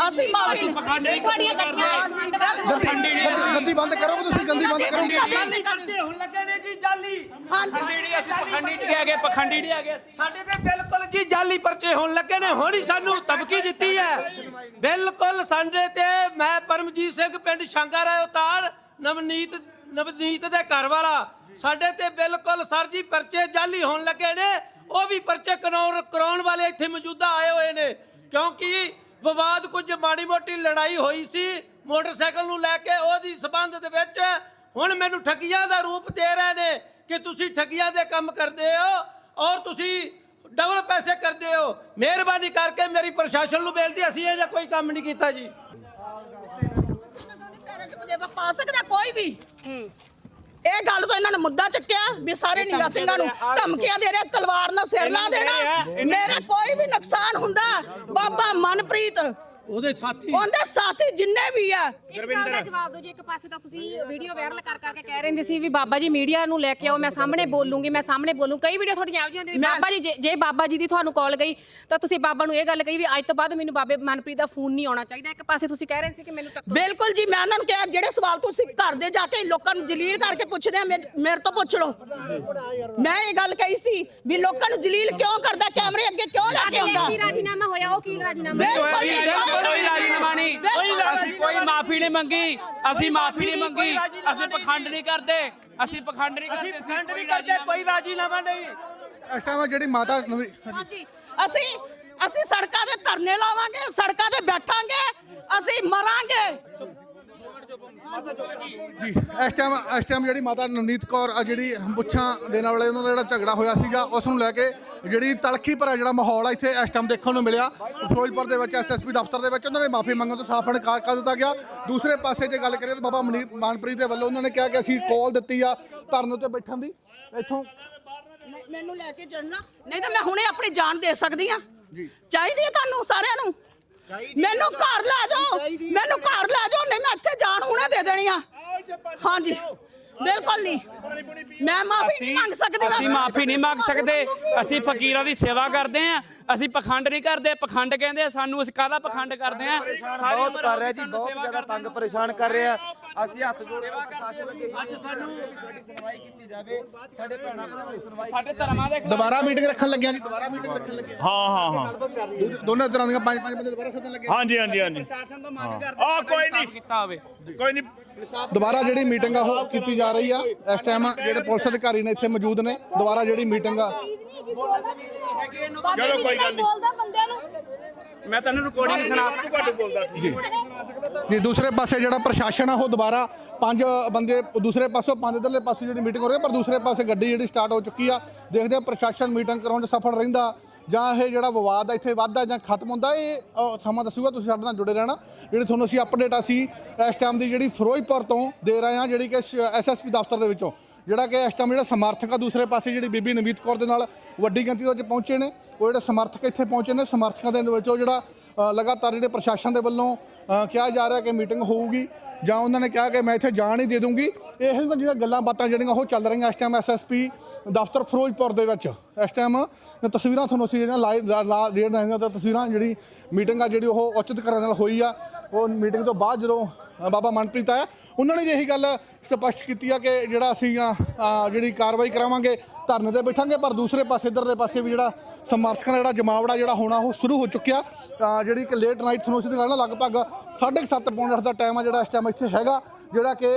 ਅਸੀਂ ਮਾਫੀ ਨਹੀਂ ਨਹੀਂ ਤੁਹਾਡੀਆਂ ਗੱਡੀਆਂ ਦੇ ਗੰਦੀ ਗੰਦੀ ਬੰਦ ਕਰੋਗੇ ਤੁਸੀਂ? ਗੰਦੀ ਬੰਦ ਕਰੋਗੇ? ਕਦੀ ਨਹੀਂ ਕਦੀ ਹੁਣ ਲੱਗੇ ਨੇ ਜੀ ਜਾਲੀ। ਹਾਂਜੀ। ਪਖੰਡੀ ਅਸੀਂ ਪਖੰਡੀ ਨਹੀਂ ਆ ਗਏ ਪਖੰਡੀ ਨਹੀਂ ਆ ਗਏ ਸਾਡੇ ਤੇ ਬਿਲਕੁਲ ਜੀ ਜਾਲੀ ਪਰਚੇ ਹੋਣ ਲੱਗੇ ਨੇ। ਹੁਣ ਹੀ ਸਾਨੂੰ ਧਮਕੀ ਦਿੱਤੀ ਹੈ। ਬਿਲਕੁਲ ਸਾਡੇ ਤੇ ਮੈਂ ਪਰਮਜੀਤ ਸਿੰਘ ਪਿੰਡ ਸ਼ਾਂਗਾ ਰਾਏ ਨਵਨੀਤ ਨਵਨੀਤ ਦੇ ਘਰ ਵਾਲਾ। ਸਾਡੇ ਤੇ ਬਿਲਕੁਲ ਸਰ ਜੀ ਪਰਚੇ ਜਾਲੀ ਹੋਣ ਲੱਗੇ ਨੇ। ਉਹ ਵੀ ਪਰਚੇ ਕਰਾਉਣ ਕਰਾਉਣ ਵਾਲੇ ਇੱਥੇ ਮੌਜੂਦਾ ਆਏ ਹੋਏ ਨੇ। ਕਿਉਂਕਿ ਵਿਵਾਦ ਕੁਝ ਮਾੜੀ ਮੋਟੀ ਲੜਾਈ ਹੋਈ ਸੀ, ਮੋਟਰਸਾਈਕਲ ਨੂੰ ਲੈ ਕੇ ਉਹਦੀ ਸਬੰਧ ਦੇ ਵਿੱਚ। ਹੁਣ ਮੈਨੂੰ ਠੱਗੀਆਂ ਦਾ ਰੂਪ ਦੇ ਰਹੇ ਨੇ ਕਿ ਤੁਸੀਂ ਠੱਗੀਆਂ ਦੇ ਕੰਮ ਕਰਦੇ ਹੋ ਔਰ ਤੁਸੀਂ ਡਬਲ ਪੈਸੇ ਕਰਦੇ ਹੋ। ਮਿਹਰਬਾਨੀ ਕਰਕੇ ਮੇਰੀ ਪ੍ਰਸ਼ਾਸਨ ਨੂੰ ਬੇਨਤੀ, ਅਸੀਂ ਇਹ ਜਿਹਾ ਕੋਈ ਕੰਮ ਨਹੀਂ ਕੀਤਾ ਜੀ। 'ਚ ਪਜੇਬਾ ਪਾ ਸਕਦਾ ਕੋਈ ਵੀ। ਇਹ ਗੱਲ ਤੋਂ ਇਹਨਾਂ ਨੇ ਮੁੱਦਾ ਚੱਕਿਆ ਵੀ ਸਾਰੇ ਨਿਗਾ ਸਿੰਘਾਂ ਨੂੰ ਧਮਕੀਆਂ ਦੇ ਰਹੇ ਤਲਵਾਰ ਨਾਲ ਸਿਰ ਲਾ ਦੇਣਾ। ਮੇਰਾ ਕੋਈ ਵੀ ਨੁਕਸਾਨ ਹੁੰਦਾ। ਬਾਬਾ ਮਨਪ੍ਰੀਤ ਉਹਦੇ ਸਾਥੀ। ਉਹਦੇ ਸਾਥੀ ਜਿੰਨੇ ਵੀ ਆ। ਗੱਲ ਦਾ ਜਵਾਬ ਦਿਓ ਜੀ ਇੱਕ ਪਾਸੇ ਤਾਂ ਤੁਸੀਂ ਵੀਡੀਓ ਵਾਇਰਲ ਕਰ ਕਰਕੇ ਕਹਿ ਰਹੇ ਹੁੰਦੇ ਸੀ ਵੀ ਬਾਬਾ ਜੀ ਮੀਡੀਆ ਨੂੰ ਲੈ ਕੇ ਆਓ ਮੈਂ ਸਾਹਮਣੇ ਬੋਲੂੰਗੀ ਮੈਂ ਸਾਹਮਣੇ ਬੋਲੂੰ। ਕਈ ਵੀਡੀਓ ਤੁਹਾਡੀਆਂ ਆਉ ਜਾਂਦੀਆਂ ਵੀ ਬਾਬਾ ਜੀ ਜੇ- ਜੇ ਬਾਬਾ ਜੀ ਦੀ ਤੁਹਾਨੂੰ ਕਾਲ ਗਈ ਤਾਂ ਤੁਸੀਂ ਬਾਬਾ ਨੂੰ ਇਹ ਗੱਲ ਕਹੀ ਵੀ ਅੱਜ ਤੋਂ ਬਾਅਦ ਮੈਨੂੰ ਬਾਬੇ ਮਨਪ੍ਰੀਤ ਦਾ ਫੋਨ ਨਹੀਂ ਆਉਣਾ ਚਾਹੀਦਾ। ਇੱਕ ਪਾਸੇ ਤੁਸੀਂ ਕਹਿ ਰਹੇ ਸੀ ਕਿ ਮੈਨੂੰ ਟੱਕਰ ਬਿਲਕੁਲ ਜੀ ਮੈਂ ਉਹਨਾਂ ਨੂੰ ਕਿਹਾ ਜਿਹੜੇ ਸਵਾਲ ਤੁਸੀਂ ਘਰ ਦੇ ਜਾ ਕੇ ਲੋਕਾਂ ਨੂੰ ਜਲੀਲ ਕਰਕੇ ਪੁੱਛਦੇ ਆ ਮੇਰੇ ਮੇਰੇ ਤੋਂ ਪੁੱਛ ਲਓ। ਮੈਂ ਇਹ ਗੱਲ ਕਹੀ ਸੀ ਵੀ ਲੋਕਾਂ ਨੂੰ ਜਲੀਲ ਕਿਉਂ ਕਰਦਾ ਕੈਮਰੇ ਅੱਗੇ ਕਿਉਂ ਲੈ ਕੇ ਆਉਂਦਾ? ਕੀ ਰਾਜੀਨਾਮਾ ਹੋਇਆ ਉਹ ਕੀ ਰਾਜੀਨਾਮਾ? ਬਿਲਕੁਲ ਜੀ, ਕੋਈ ਰਾਜੀਨਾਮਾ ਨਹੀਂ ਅਸੀਂ ਕੋਈ ਮਾਫੀ ਨਹੀਂ ਮੰਗੀ। ਅਸੀਂ ਮਾਫੀ ਨਹੀਂ ਮੰਗੀ। ਅਸੀਂ ਪਖੰਡ ਨਹੀਂ। ਕਰਦੇ। ਅਸੀਂ ਪਖੰਡ ਨਹੀਂ ਕਰਦੇ ਅਸੀਂ ਫੰਡ ਨਹੀਂ ਕਰਦੇ ਕੋਈ ਰਾਜੀਨਾਮਾ ਨਹੀਂ ਇਸ ਟਾਈਮ ਜਿਹੜੀ ਮਾਤਾ ਹਾਂਜੀ। ਅਸੀਂ ਅਸੀਂ ਸੜਕਾਂ ਤੇ ਧਰਨੇ ਲਾਵਾਂਗੇ ਸੜਕਾਂ ਤੇ ਬੈਠਾਂਗੇ ਅਸੀਂ ਮਰਾਂਗੇ। ਜੀ। ਇਸ ਟਾਈਮ ਇਸ ਟਾਈਮ ਜਿਹੜੀ ਮਾਤਾ ਨਵਨੀਤ ਕੌਰ ਆ ਜਿਹੜੀ ਮੁੱਛਾਂ ਦੇ ਨਾਲ ਵਾਲੇ ਉਹਨਾਂ ਦਾ ਜਿਹੜਾ ਝਗੜਾ ਹੋਇਆ ਸੀਗਾ ਉਸ ਨੂੰ ਲੈ ਕੇ ਜਿਹੜੀ ਤਲਖੀ ਭਰਾ ਜਿਹੜਾ ਮਾਹੌਲ ਆ ਇੱਥੇ ਇਸ ਟਾਈਮ ਦੇਖਣ ਨੂੰ ਮਿਲਿਆ। ਫਿਰੋਜ਼ਪੁਰ ਦੇ ਵਿੱਚ ਐਸਐਸਪੀ ਦਫ਼ਤਰ ਦੇ ਵਿੱਚ ਉਹਨਾਂ ਨੇ ਮਾਫੀ ਮੰਗਣ ਤੋਂ ਸਾਫ਼ ਇਨਕਾਰ ਕਰ ਦਿੱਤਾ ਗਿਆ। ਦੂਸਰੇ ਪਾਸੇ ਜੇ ਗੱਲ ਕਰੀਏ ਤਾਂ ਬਾਬਾ ਮਨੀ- ਮਨਪ੍ਰੀਤ ਦੇ ਵੱਲੋਂ ਉਹਨਾਂ ਨੇ ਕਿਹਾ ਕਿ ਅਸੀਂ ਕਾਲ ਦਿੱਤੀ ਆ ਧਰਨੇ ਉੱਤੇ ਬੈਠਣ ਦੀ। ਇੱਥੋਂ ਮੈਨੂੰ ਲੈ ਕੇ ਚੱਲਣਾ ਨਹੀਂ ਤਾਂ ਮੈਂ ਹੁਣੇ ਆਪਣੀ ਜਾਨ ਦੇ ਸਕਦੀ ਆ। ਚਾਹੀਦੀ ਹੈ ਤੁਹਾਨੂੰ ਸਾਰਿਆਂ ਨੂੰ। ਮੈਨੂੰ ਘਰ ਲੈ ਜਾਓ। ਮੈਨੂੰ ਘਰ ਲੈ ਜਾਓ ਨਹੀਂ ਮੈਂ ਇੱਥੇ ਜਾਨ ਹੁਣੇ ਦੇ ਦੇਣੀ ਆ ਹਾਂਜੀ। ਬਿਲਕੁਲ ਨਹੀਂ। ਮੈਂ ਮਾਫੀ ਨਹੀਂ ਮੰਗ ਸਕਦੀ ਅਸੀਂ ਮਾਫੀ ਨਹੀਂ ਮੰਗ ਸਕਦੇ। ਅਸੀਂ ਫਕੀਰਾਂ ਦੀ ਸੇਵਾ ਕਰਦੇ ਆ ਅਸੀਂ ਪਖੰਡ ਨਹੀਂ ਕਰਦੇ। ਪਖੰਡ ਕਹਿੰਦੇ ਆ ਸਾਨੂੰ ਅਸੀਂ ਕਾਹਦਾ ਪਖੰਡ ਕਰਦੇ ਆ ਬਹੁਤ ਕਰ ਰਿਹਾ ਜੀ ਬਹੁਤ ਜ਼ਿਆਦਾ ਤੰਗ ਪਰੇਸ਼ਾਨ ਕਰ ਰਿਹਾ। ਅਸੀਂ ਹੱਥ ਜੋੜ ਕੇ ਪ੍ਰਸ਼ਾਸਨ ਅੱਗੇ ਅੱਜ ਸਾਨੂੰ ਸਾਡੀ ਸੁਣਵਾਈ ਕੀਤੀ ਜਾਵੇ ਸਾਡੇ ਭੈਣਾਂ ਭਰਾਵਾਂ ਦੀ ਸੁਣਵਾਈ ਸਾਡੇ ਧਰਮਾਂ ਦੇ ਦੁਬਾਰਾ ਮੀਟਿੰਗ ਰੱਖਣ ਲੱਗਿਆ ਜੀ? ਦੁਬਾਰਾ ਮੀਟਿੰਗ ਰੱਖਣ ਲੱਗੇ ਹਾਂ ਹਾਂ ਹਾਂ। ਦੋਨੇ ਤਰ੍ਹਾਂ ਦੀਆਂ ਪੰਜ ਪੰਜ ਬੰਦੇ ਦੁਬਾਰਾ ਸੱਦਣ ਲੱਗੇ। ਹਾਂਜੀ ਹਾਂਜੀ ਹਾਂਜੀ। ਪ੍ਰਸ਼ਾਸਨ ਤੋਂ ਮੰਗ ਕਰਦੇ ਆ ਕੋਈ ਨਹੀਂ। ਕੀਤਾ ਹੋਵੇ। ਕੋਈ ਨਹੀਂ। ਦੁਬਾਰਾ ਜਿਹੜੀ ਮੀਟਿੰਗ ਆ ਉਹ ਕੀਤੀ ਜਾ ਰਹੀ ਆ। ਇਸ ਟਾਈਮ ਜਿਹੜੇ ਪੁਲਿਸ ਅਧਿਕਾਰੀ ਨੇ ਇੱਥੇ ਮੌਜੂਦ ਨੇ ਦੁਬਾਰਾ ਜਿਹੜੀ ਮੀਟਿੰਗ ਆ ਚਲੋ ਕੋਈ ਗੱਲ ਨਹੀਂ। ਬੋਲਦਾ ਬੰਦਿਆਂ ਨੂੰ। ਮੈਂ ਤੈਨੂੰ ਰਿਕਾਰਡਿੰਗ ਸੁਣਾ ਸਕਦਾ। ਘੱਟ ਬੋਲਦਾ ਜੀ। ਜੀ ਦੂਸਰੇ ਪਾਸੇ ਜਿਹੜਾ ਪ੍ਰਸ਼ਾਸਨ ਆ ਉਹ ਦੁਬਾਰਾ ਪੰਜ ਬੰਦੇ ਦੂਸਰੇ ਪਾਸੋਂ ਪੰਜ ਇਧਰਲੇ ਪਾਸੇ ਜਿਹੜੀ ਮੀਟਿੰਗ ਹੋ ਰਹੀ ਹੈ ਪਰ ਦੂਸਰੇ ਪਾਸੇ ਗੱਡੀ ਜਿਹੜੀ ਸਟਾਰਟ ਹੋ ਚੁੱਕੀ ਆ ਦੇਖਦੇ ਆ ਪ੍ਰਸ਼ਾਸਨ ਮੀਟਿੰਗ ਕਰਾਉਣ 'ਚ ਸਫਲ ਰਹਿੰਦਾ ਜਾਂ ਇਹ ਜਿਹੜਾ ਵਿਵਾਦ ਆ ਇੱਥੇ ਵੱਧਦਾ ਜਾਂ ਖਤਮ ਹੁੰਦਾ ਇਹ ਸਮਾਂ ਦੱਸੂਗਾ ਤੁਸੀਂ ਸਾਡੇ ਨਾਲ ਜੁੜੇ ਰਹਿਣਾ। ਜਿਹੜੀ ਤੁਹਾਨੂੰ ਅਸੀਂ ਅਪਡੇਟ ਅਸੀਂ ਇਸ ਟਾਈਮ ਦੀ ਜਿਹੜੀ ਫਿਰੋਜ਼ਪੁਰ ਤੋਂ ਦੇ ਰਹੇ ਹਾਂ ਜਿਹੜੀ ਕਿ ਐਸਐਸਪੀ ਦਫ਼ਤਰ ਦੇ ਵਿੱਚੋਂ। ਜਿਹੜਾ ਕਿ ਇਸ ਟਾਈਮ ਜਿਹੜਾ ਸਮਰਥਕ ਆ ਦੂਸਰੇ ਪਾਸੇ ਜਿਹੜੀ ਬੀਬੀ ਨਵੀਤ ਕੌਰ ਦੇ ਨਾਲ ਵੱਡੀ ਗਿਣਤੀ ਦੇ ਵਿੱਚ ਪਹੁੰਚੇ ਨੇ, ਉਹ ਜਿਹੜੇ ਸਮਰਥਕ ਇੱਥੇ ਪਹੁੰਚੇ ਨੇ, ਸਮਰਥਕਾਂ ਦੇ ਵਿੱਚੋਂ ਜਿਹੜਾ ਲਗਾਤਾਰ ਜਿਹੜੇ ਪ੍ਰਸ਼ਾਸਨ ਦੇ ਵੱਲੋਂ ਕਿਹਾ ਜਾ ਰਿਹਾ ਕਿ ਮੀਟਿੰਗ ਹੋਊਗੀ ਜਾਂ ਉਹਨਾਂ ਨੇ ਕਿਹਾ ਕਿ ਮੈਂ ਇੱਥੇ ਜਾਣ ਹੀ ਦੇ ਦੂੰਗੀ। ਇਹ ਜਿਹੜੀਆਂ ਗੱਲਾਂ ਬਾਤਾਂ ਜਿਹੜੀਆਂ ਉਹ ਚੱਲ ਰਹੀਆਂ ਇਸ ਟਾਈਮ ਐਸਐਸਪੀ ਦਫ਼ਤਰ ਫਿਰੋਜ਼ਪੁਰ ਦੇ ਵਿੱਚ। ਇਸ ਟਾਈਮ ਤਸਵੀਰਾਂ ਤੁਹਾਨੂੰ ਅਸੀਂ ਜਿਹੜੀਆਂ ਲਾਈਵ ਰੇਡ ਰਹੀਆਂ ਤਾਂ ਤਸਵੀਰਾਂ ਜਿਹੜੀ ਮੀਟਿੰਗ ਆ ਜਿਹੜੀ ਉਹ ਉਚਿਤ ਕਰਨ ਨਾਲ ਹੋਈ ਆ। ਉਹ ਮੀਟਿੰਗ ਤੋਂ ਬਾਅਦ ਜਦੋਂ ਅ, ਬਾਬਾ ਮਨਪ੍ਰੀਤ ਆਇਆ। ਉਹਨਾਂ ਨੇ ਵੀ ਇਹੀ ਗੱਲ ਸਪਸ਼ਟ ਕੀਤੀ ਆ ਕਿ ਜਿਹੜਾ ਅਸੀਂ ਅ, ਅ, ਜਿਹੜੀ ਕਾਰਵਾਈ ਕਰਾਵਾਂਗੇ ਧਰਨੇ ਤੇ ਬੈਠਾਂਗੇ ਪਰ ਦੂਸਰੇ ਪਾਸੇ ਇਧਰਲੇ ਪਾਸੇ ਵੀ ਜਿਹੜਾ ਸਮਰਥਕਾਂ ਦਾ ਜਿਹੜਾ ਜਮਾਵੜਾ ਜਿਹੜਾ ਹੋਣਾ ਉਹ ਸ਼ੁਰੂ ਹੋ ਚੁੱਕਿਆ। ਤਾਂ ਜਿਹੜੀ ਕਿ ਲੇਟ ਨਾਈਟ ਤੁਹਾਨੂੰ ਅਸੀਂ ਦਿਖਾਣਾ ਲਗਭਗ 7:30 ਪੌਣੇ ਅੱਠ ਦਾ ਟਾਈਮ ਆ ਜਿਹੜਾ ਇਸ ਟਾਈਮ ਇੱਥੇ ਹੈਗਾ ਜਿਹੜਾ ਕਿ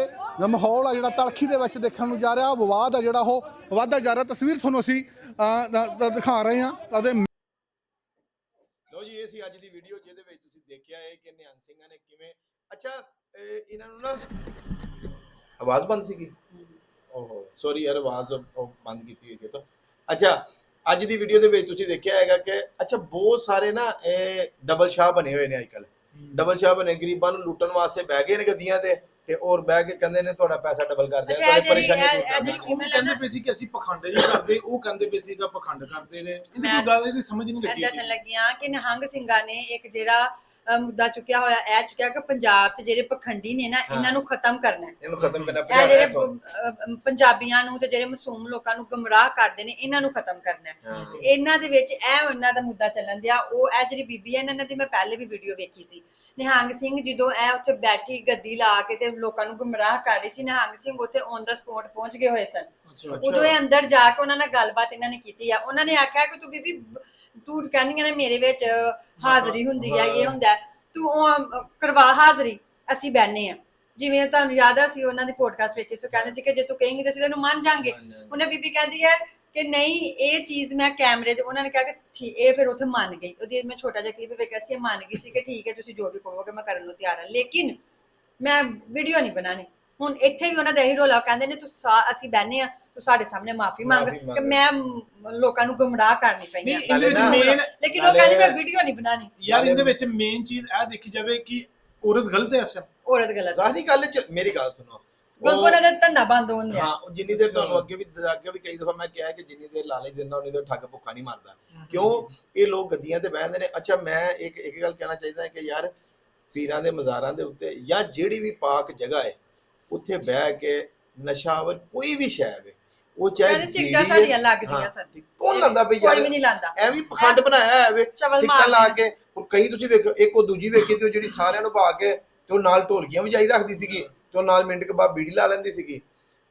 ਮਾਹੌਲ ਆ ਜਿਹੜਾ ਤਲਖੀ ਦੇ ਵਿੱਚ ਦੇਖਣ ਨੂੰ ਜਾ ਰਿਹਾ ਵਿਵਾਦ ਆ ਜਿਹੜਾ ਉਹ ਵਧਦਾ ਜਾ ਰਿਹਾ। ਤਸਵੀਰ ਤੁਹਾਨੂੰ ਅਸੀਂ ਅਹ, ਦ- ਦ- ਦਿਖਾ ਰਹੇ ਹਾਂ। ਅਤੇ ਲਓ ਜੀ ਇਹ ਸੀ ਅੱਜ ਦੀ ਵੀਡੀਓ ਜਿਹਦੇ ਵਿੱਚ ਤੁਸੀਂ ਦੇਖਿਆ ਹੈ ਕਿ ਨਿਹੰਗ ਸਿੰਘਾਂ ਨੇ ਕਿਵੇਂ ਅੱਛਾ ਇਹਨਾਂ ਨੂੰ ਨਾ ਆਵਾਜ਼ ਬੰਦ ਸੀਗੀ। ਓਹੋ ਸੌਰੀ ਯਾਰ ਆਵਾਜ਼ ਉਹ ਬੰਦ ਕੀਤੀ ਹੋਈ ਸੀ ਤਾਂ। ਅੱਛਾ ਅੱਜ ਦੀ ਵੀਡੀਓ ਦੇ ਵਿੱਚ ਤੁਸੀਂ ਦੇਖਿਆ ਹੈਗਾ ਕਿ ਅੱਛਾ ਬਹੁਤ ਸਾਰੇ ਨਾ ਇਹ ਡਬਲ ਸ਼ਾਹ ਬਣੇ ਹੋਏ ਨੇ ਅੱਜਕੱਲ ਡਬਲ ਸ਼ਾਹ ਬਣੇ ਗਰੀਬਾਂ ਨੂੰ ਲੁੱਟਣ ਵਾਸਤੇ ਬਹਿ ਗਏ ਨੇ ਗੱਦੀਆਂ ਤੇ ਤੇ ਹੋਰ ਬਹਿ ਕੇ ਕਹਿੰਦੇ ਨੇ ਤੁਹਾਡਾ ਪੈਸਾ ਡਬਲ ਕਰ ਦਿਆ ਜਿਹੜੀ ਪਰੇਸ਼ਾਨੀ ਇਹ ਦੂਰ ਇਹ ਕਰ ਜਿਹੜੀ ਦਿਆਂਗੇ। ਫੀਮੇਲ ਹੈ ਨਾ ਕਹਿੰਦੇ ਪਏ ਸੀ ਕਿ ਅਸੀਂ ਪਖੰਡ ਨਹੀਂ ਕਰਦੇ ਉਹ ਕਹਿੰਦੇ ਪਏ ਸੀ ਕਿ ਪਖੰਡ ਕਰਦੇ ਨੇ। ਇਹਦੀ ਕੋਈ ਗੱਲ ਦੀ ਸਮਝ ਨਹੀਂ ਲੱਗੀ ਦੱਸਣ ਲੱਗੀਆਂ ਕਿ ਨਿਹੰਗ ਸਿੰਘਾਂ ਨੇ ਇੱਕ ਜਿਹੜਾ ਮੁੱਦਾ ਚੁੱਕਿਆ ਹੋਇਆ ਇਹ ਚੁੱਕਿਆ ਕਿ ਪੰਜਾਬ 'ਚ ਜਿਹੜੇ ਪਖੰਡੀ ਨੇ ਨਾ ਇਹਨਾਂ ਨੂੰ ਖਤਮ ਕਰਨਾ ਹੈ। ਇਹਨੂੰ ਖਤਮ ਕਰਨਾ ਇਹ ਜਿਹੜੇ ਪ- ਪੰਜਾਬੀਆਂ ਨੂੰ ਤੇ ਜਿਹੜੇ ਮਾਸੂਮ ਲੋਕਾਂ ਨੂੰ ਗੁੰਮਰਾਹ ਕਰਦੇ ਨੇ ਇਹਨਾਂ ਨੂੰ ਖਤਮ ਕਰਨਾ ਹੈ। ਹਾਂ। ਤੇ ਇਹਨਾਂ ਦੇ ਵਿੱਚ ਇਹ ਉਹਨਾਂ ਦਾ ਮੁੱਦਾ ਚੱਲਣ ਦਿਆ। ਉਹ ਇਹ ਜਿਹੜੀ ਬੀਬੀ ਹੈ ਇਹਨਾਂ ਦੀ ਮੈਂ ਪਹਿਲੇ ਵੀ ਵੀਡੀਓ ਵੇਖੀ ਸੀ। ਨਿਹੰਗ ਸਿੰਘ ਜਦੋਂ ਇਹ ਉੱਥੇ ਬੈਠੀ ਗੱਦੀ ਲਾ ਕੇ ਤੇ ਲੋਕਾਂ ਨੂੰ ਗੁੰਮਰਾਹ ਕਰ ਰਹੀ ਸੀ ਨਿਹੰਗ ਸਿੰਘ ਉੱਥੇ ਔਨ ਦਾ ਸਪੌਟ ਪਹੁੰਚ ਗਏ ਹੋਏ ਸਨ। ਉਦੋਂ ਇਹ ਅੰਦਰ ਜਾ ਕੇ ਉਹਨਾਂ ਨਾਲ ਗੱਲਬਾਤ ਇਹਨਾਂ ਨੇ ਕੀਤੀ ਆ। ਉਹਨਾਂ ਨੇ ਆਖਿਆ ਕਿ ਤੂੰ ਬੀਬੀ ਤੂੰ ਕਹਿੰਦੀ ਨਾ ਮੇਰੇ ਵਿੱਚ ਹਾਜ਼ਰੀ ਹੁੰਦੀ ਆ ਇਹ ਹੁੰਦਾ। ਤੂੰ ਉਹ ਕਰਵਾ ਹਾਜ਼ਰੀ ਅਸੀਂ ਬੈਨੇ ਆ। ਜਿਵੇਂ ਤੁਹਾਨੂੰ ਯਾਦ ਆ ਅਸੀਂ ਉਹਨਾਂ ਦੀ ਪੋਡਕਾਸਟ ਵੇਖੀ ਸੀ। ਕਹਿੰਦੇ ਸੀ ਕਿ ਜੇ ਤੂੰ ਕਹੇਂਗੀ ਤਾਂ ਅਸੀਂ ਤੈਨੂੰ ਮੰਨ ਜਾਾਂਗੇ। ਉਹਨੇ ਬੀਬੀ ਕਹਿੰਦੀ ਹੈ ਕਿ ਨਹੀਂ ਇਹ ਚੀਜ਼ ਮੈਂ ਕੈਮਰੇ ਦੇ ਉਹਨਾਂ ਨੇ ਕਿਹਾ ਕਿ ਠੀਕ ਇਹ ਫਿਰ ਉੱਥੇ ਮੰਨ ਗਈ। ਉਹਦੀ ਮੈਂ ਛੋਟਾ ਜਿਹਾ ਕਲਿੱਪ ਵੇਖਿਆ ਸੀ ਇਹ ਮੰਨ ਗਈ ਸੀ ਕਿ ਠੀਕ ਹੈ ਤੁਸੀਂ ਜੋ ਵੀ ਕਹੋਗੇ ਮੈਂ ਕਰਨ ਨੂੰ ਤਿਆਰ ਹਾਂ। ਲੇਕਿਨ ਮੈਂ ਵੀਡੀਓ ਨਹੀਂ ਬਣਾਣੀ ਹੁਣ ਇੱਥੇ ਵੀ ਉਹਨਾਂ ਦਾ ਇਹੀ ਰੋਲਾ ਕਹਿੰਦੇ ਨੇ ਤੂੰ ਸਾ- ਅਸੀਂ ਬੈਨੇ ਆ ਤੂੰ ਸਾਡੇ ਸਾਹਮਣੇ ਮਾਫੀ ਮੰਗ ਮਾਫ਼ੀ ਮੰਗ। ਕਿ ਮੈਂ ਮ- ਲੋਕਾਂ ਨੂੰ ਗੁੰਮਰਾਹ ਕਰਨੀ ਪਈ ਨਹੀਂ ਆ। ਇਹਦੇ ਵਿੱਚ ਨਾਲੇ ਮੇਨ ਲੇਕਿਨ ਉਹ ਕਹਿੰਦੀ ਮੈਂ ਵੀਡੀਓ ਨਹੀਂ ਬਣਾਣੀ ਯਾਰ ਇਹਦੇ ਵਿੱਚ ਮੇਨ ਚੀਜ਼ ਇਹ ਦੇਖੀ ਜਾਵੇ ਕਿ ਔਰਤ ਗਲਤ ਹੈ ਇਸ ਟਾਈਮ ਔਰਤ ਗਲਤ ਜ਼ਾਹਰੀ ਗੱਲ ਚ ਮੇਰੀ ਗੱਲ ਸੁਣੋ। ਕਿਉਂਕਿ ਉਹ- ਉਹਨਾਂ ਦਾ ਧੰਦਾ ਬੰਦ ਹੋਣ ਗਿਆ ਹਾਂ ਉਹ ਜਿੰਨੀ ਦੇਰ ਤੁਹਾਨੂੰ ਅੱਗੇ ਵੀ ਅੱਗੇ ਵੀ ਕਈ ਦਫਾ ਮੈਂ ਕਿਹਾ ਕਿ ਜਿੰਨੀ ਦੇਰ ਲਾਲੇ ਜਿੰਨਾ ਉਨੀ ਦੇਰ ਠੱਗ ਭੁੱਖਾ ਨਹੀਂ ਮਰਦਾ। ਕਿਉਂ? ਇਹ ਲੋਕ ਗੱਦੀਆਂ ਤੇ ਬਹਿੰਦੇ ਨੇ। ਅੱਛਾ ਮੈਂ ਇੱਕ ਇੱਕ ਗੱਲ ਕਹਿਣਾ ਚਾਹੀਦਾ ਹੈ ਕਿ ਯਾਰ ਪੀਰਾਂ ਦੇ ਮਜ਼ਾਰਾਂ ਦੇ ਉੱਤੇ ਜਾਂ ਜਿਹੜੀ ਵੀ ਪਾਕ ਜਗ੍ਹਾ ਹੈ ਉੱਥੇ ਬਹਿ ਕੇ ਨਸ਼ਾਵਰ ਕੋਈ ਵੀ ਸ਼ੈ ਹੈ ਉਹ ਚਾਹੇ ਕਹਿੰਦੇ ਬੀੜੀ ਸਾਡੀਆਂ ਲੱਗਦੀਆਂ ਹਾਂ, ਸਨ ਕੌਣ ਲਾਂਦਾ ਬਈ ਕੋਈ ਯਾਰ ਵੀ ਨਹੀਂ ਲਾਂਦਾ ਐਵੇਂ ਪਖੰਡ ਬਣਾਇਆ ਹੈ ਵੇ ਚਵਲ ਸਿੱਕਾ ਲਾ। ਕੇ ਹੁਣ ਕਈ ਤੁਸੀਂ ਵੇਖੋ ਇੱਕ ਉਹ ਦੂਜੀ ਵੇਖੀ ਤੇ ਉਹ ਜਿਹੜੀ ਸਾਰਿਆਂ ਨੂੰ ਪਾ ਕੇ ਤੇ ਉਹ ਨਾਲ ਢੋਲਕੀਆਂ ਵਜਾਈ ਰੱਖਦੀ ਸੀਗੀ ਤੇ ਉਹ ਨਾਲ ਮਿੰਟ ਕੇ ਬਾਅਦ ਬੀੜੀ ਲਾ ਲੈਂਦੀ ਸੀਗੀ।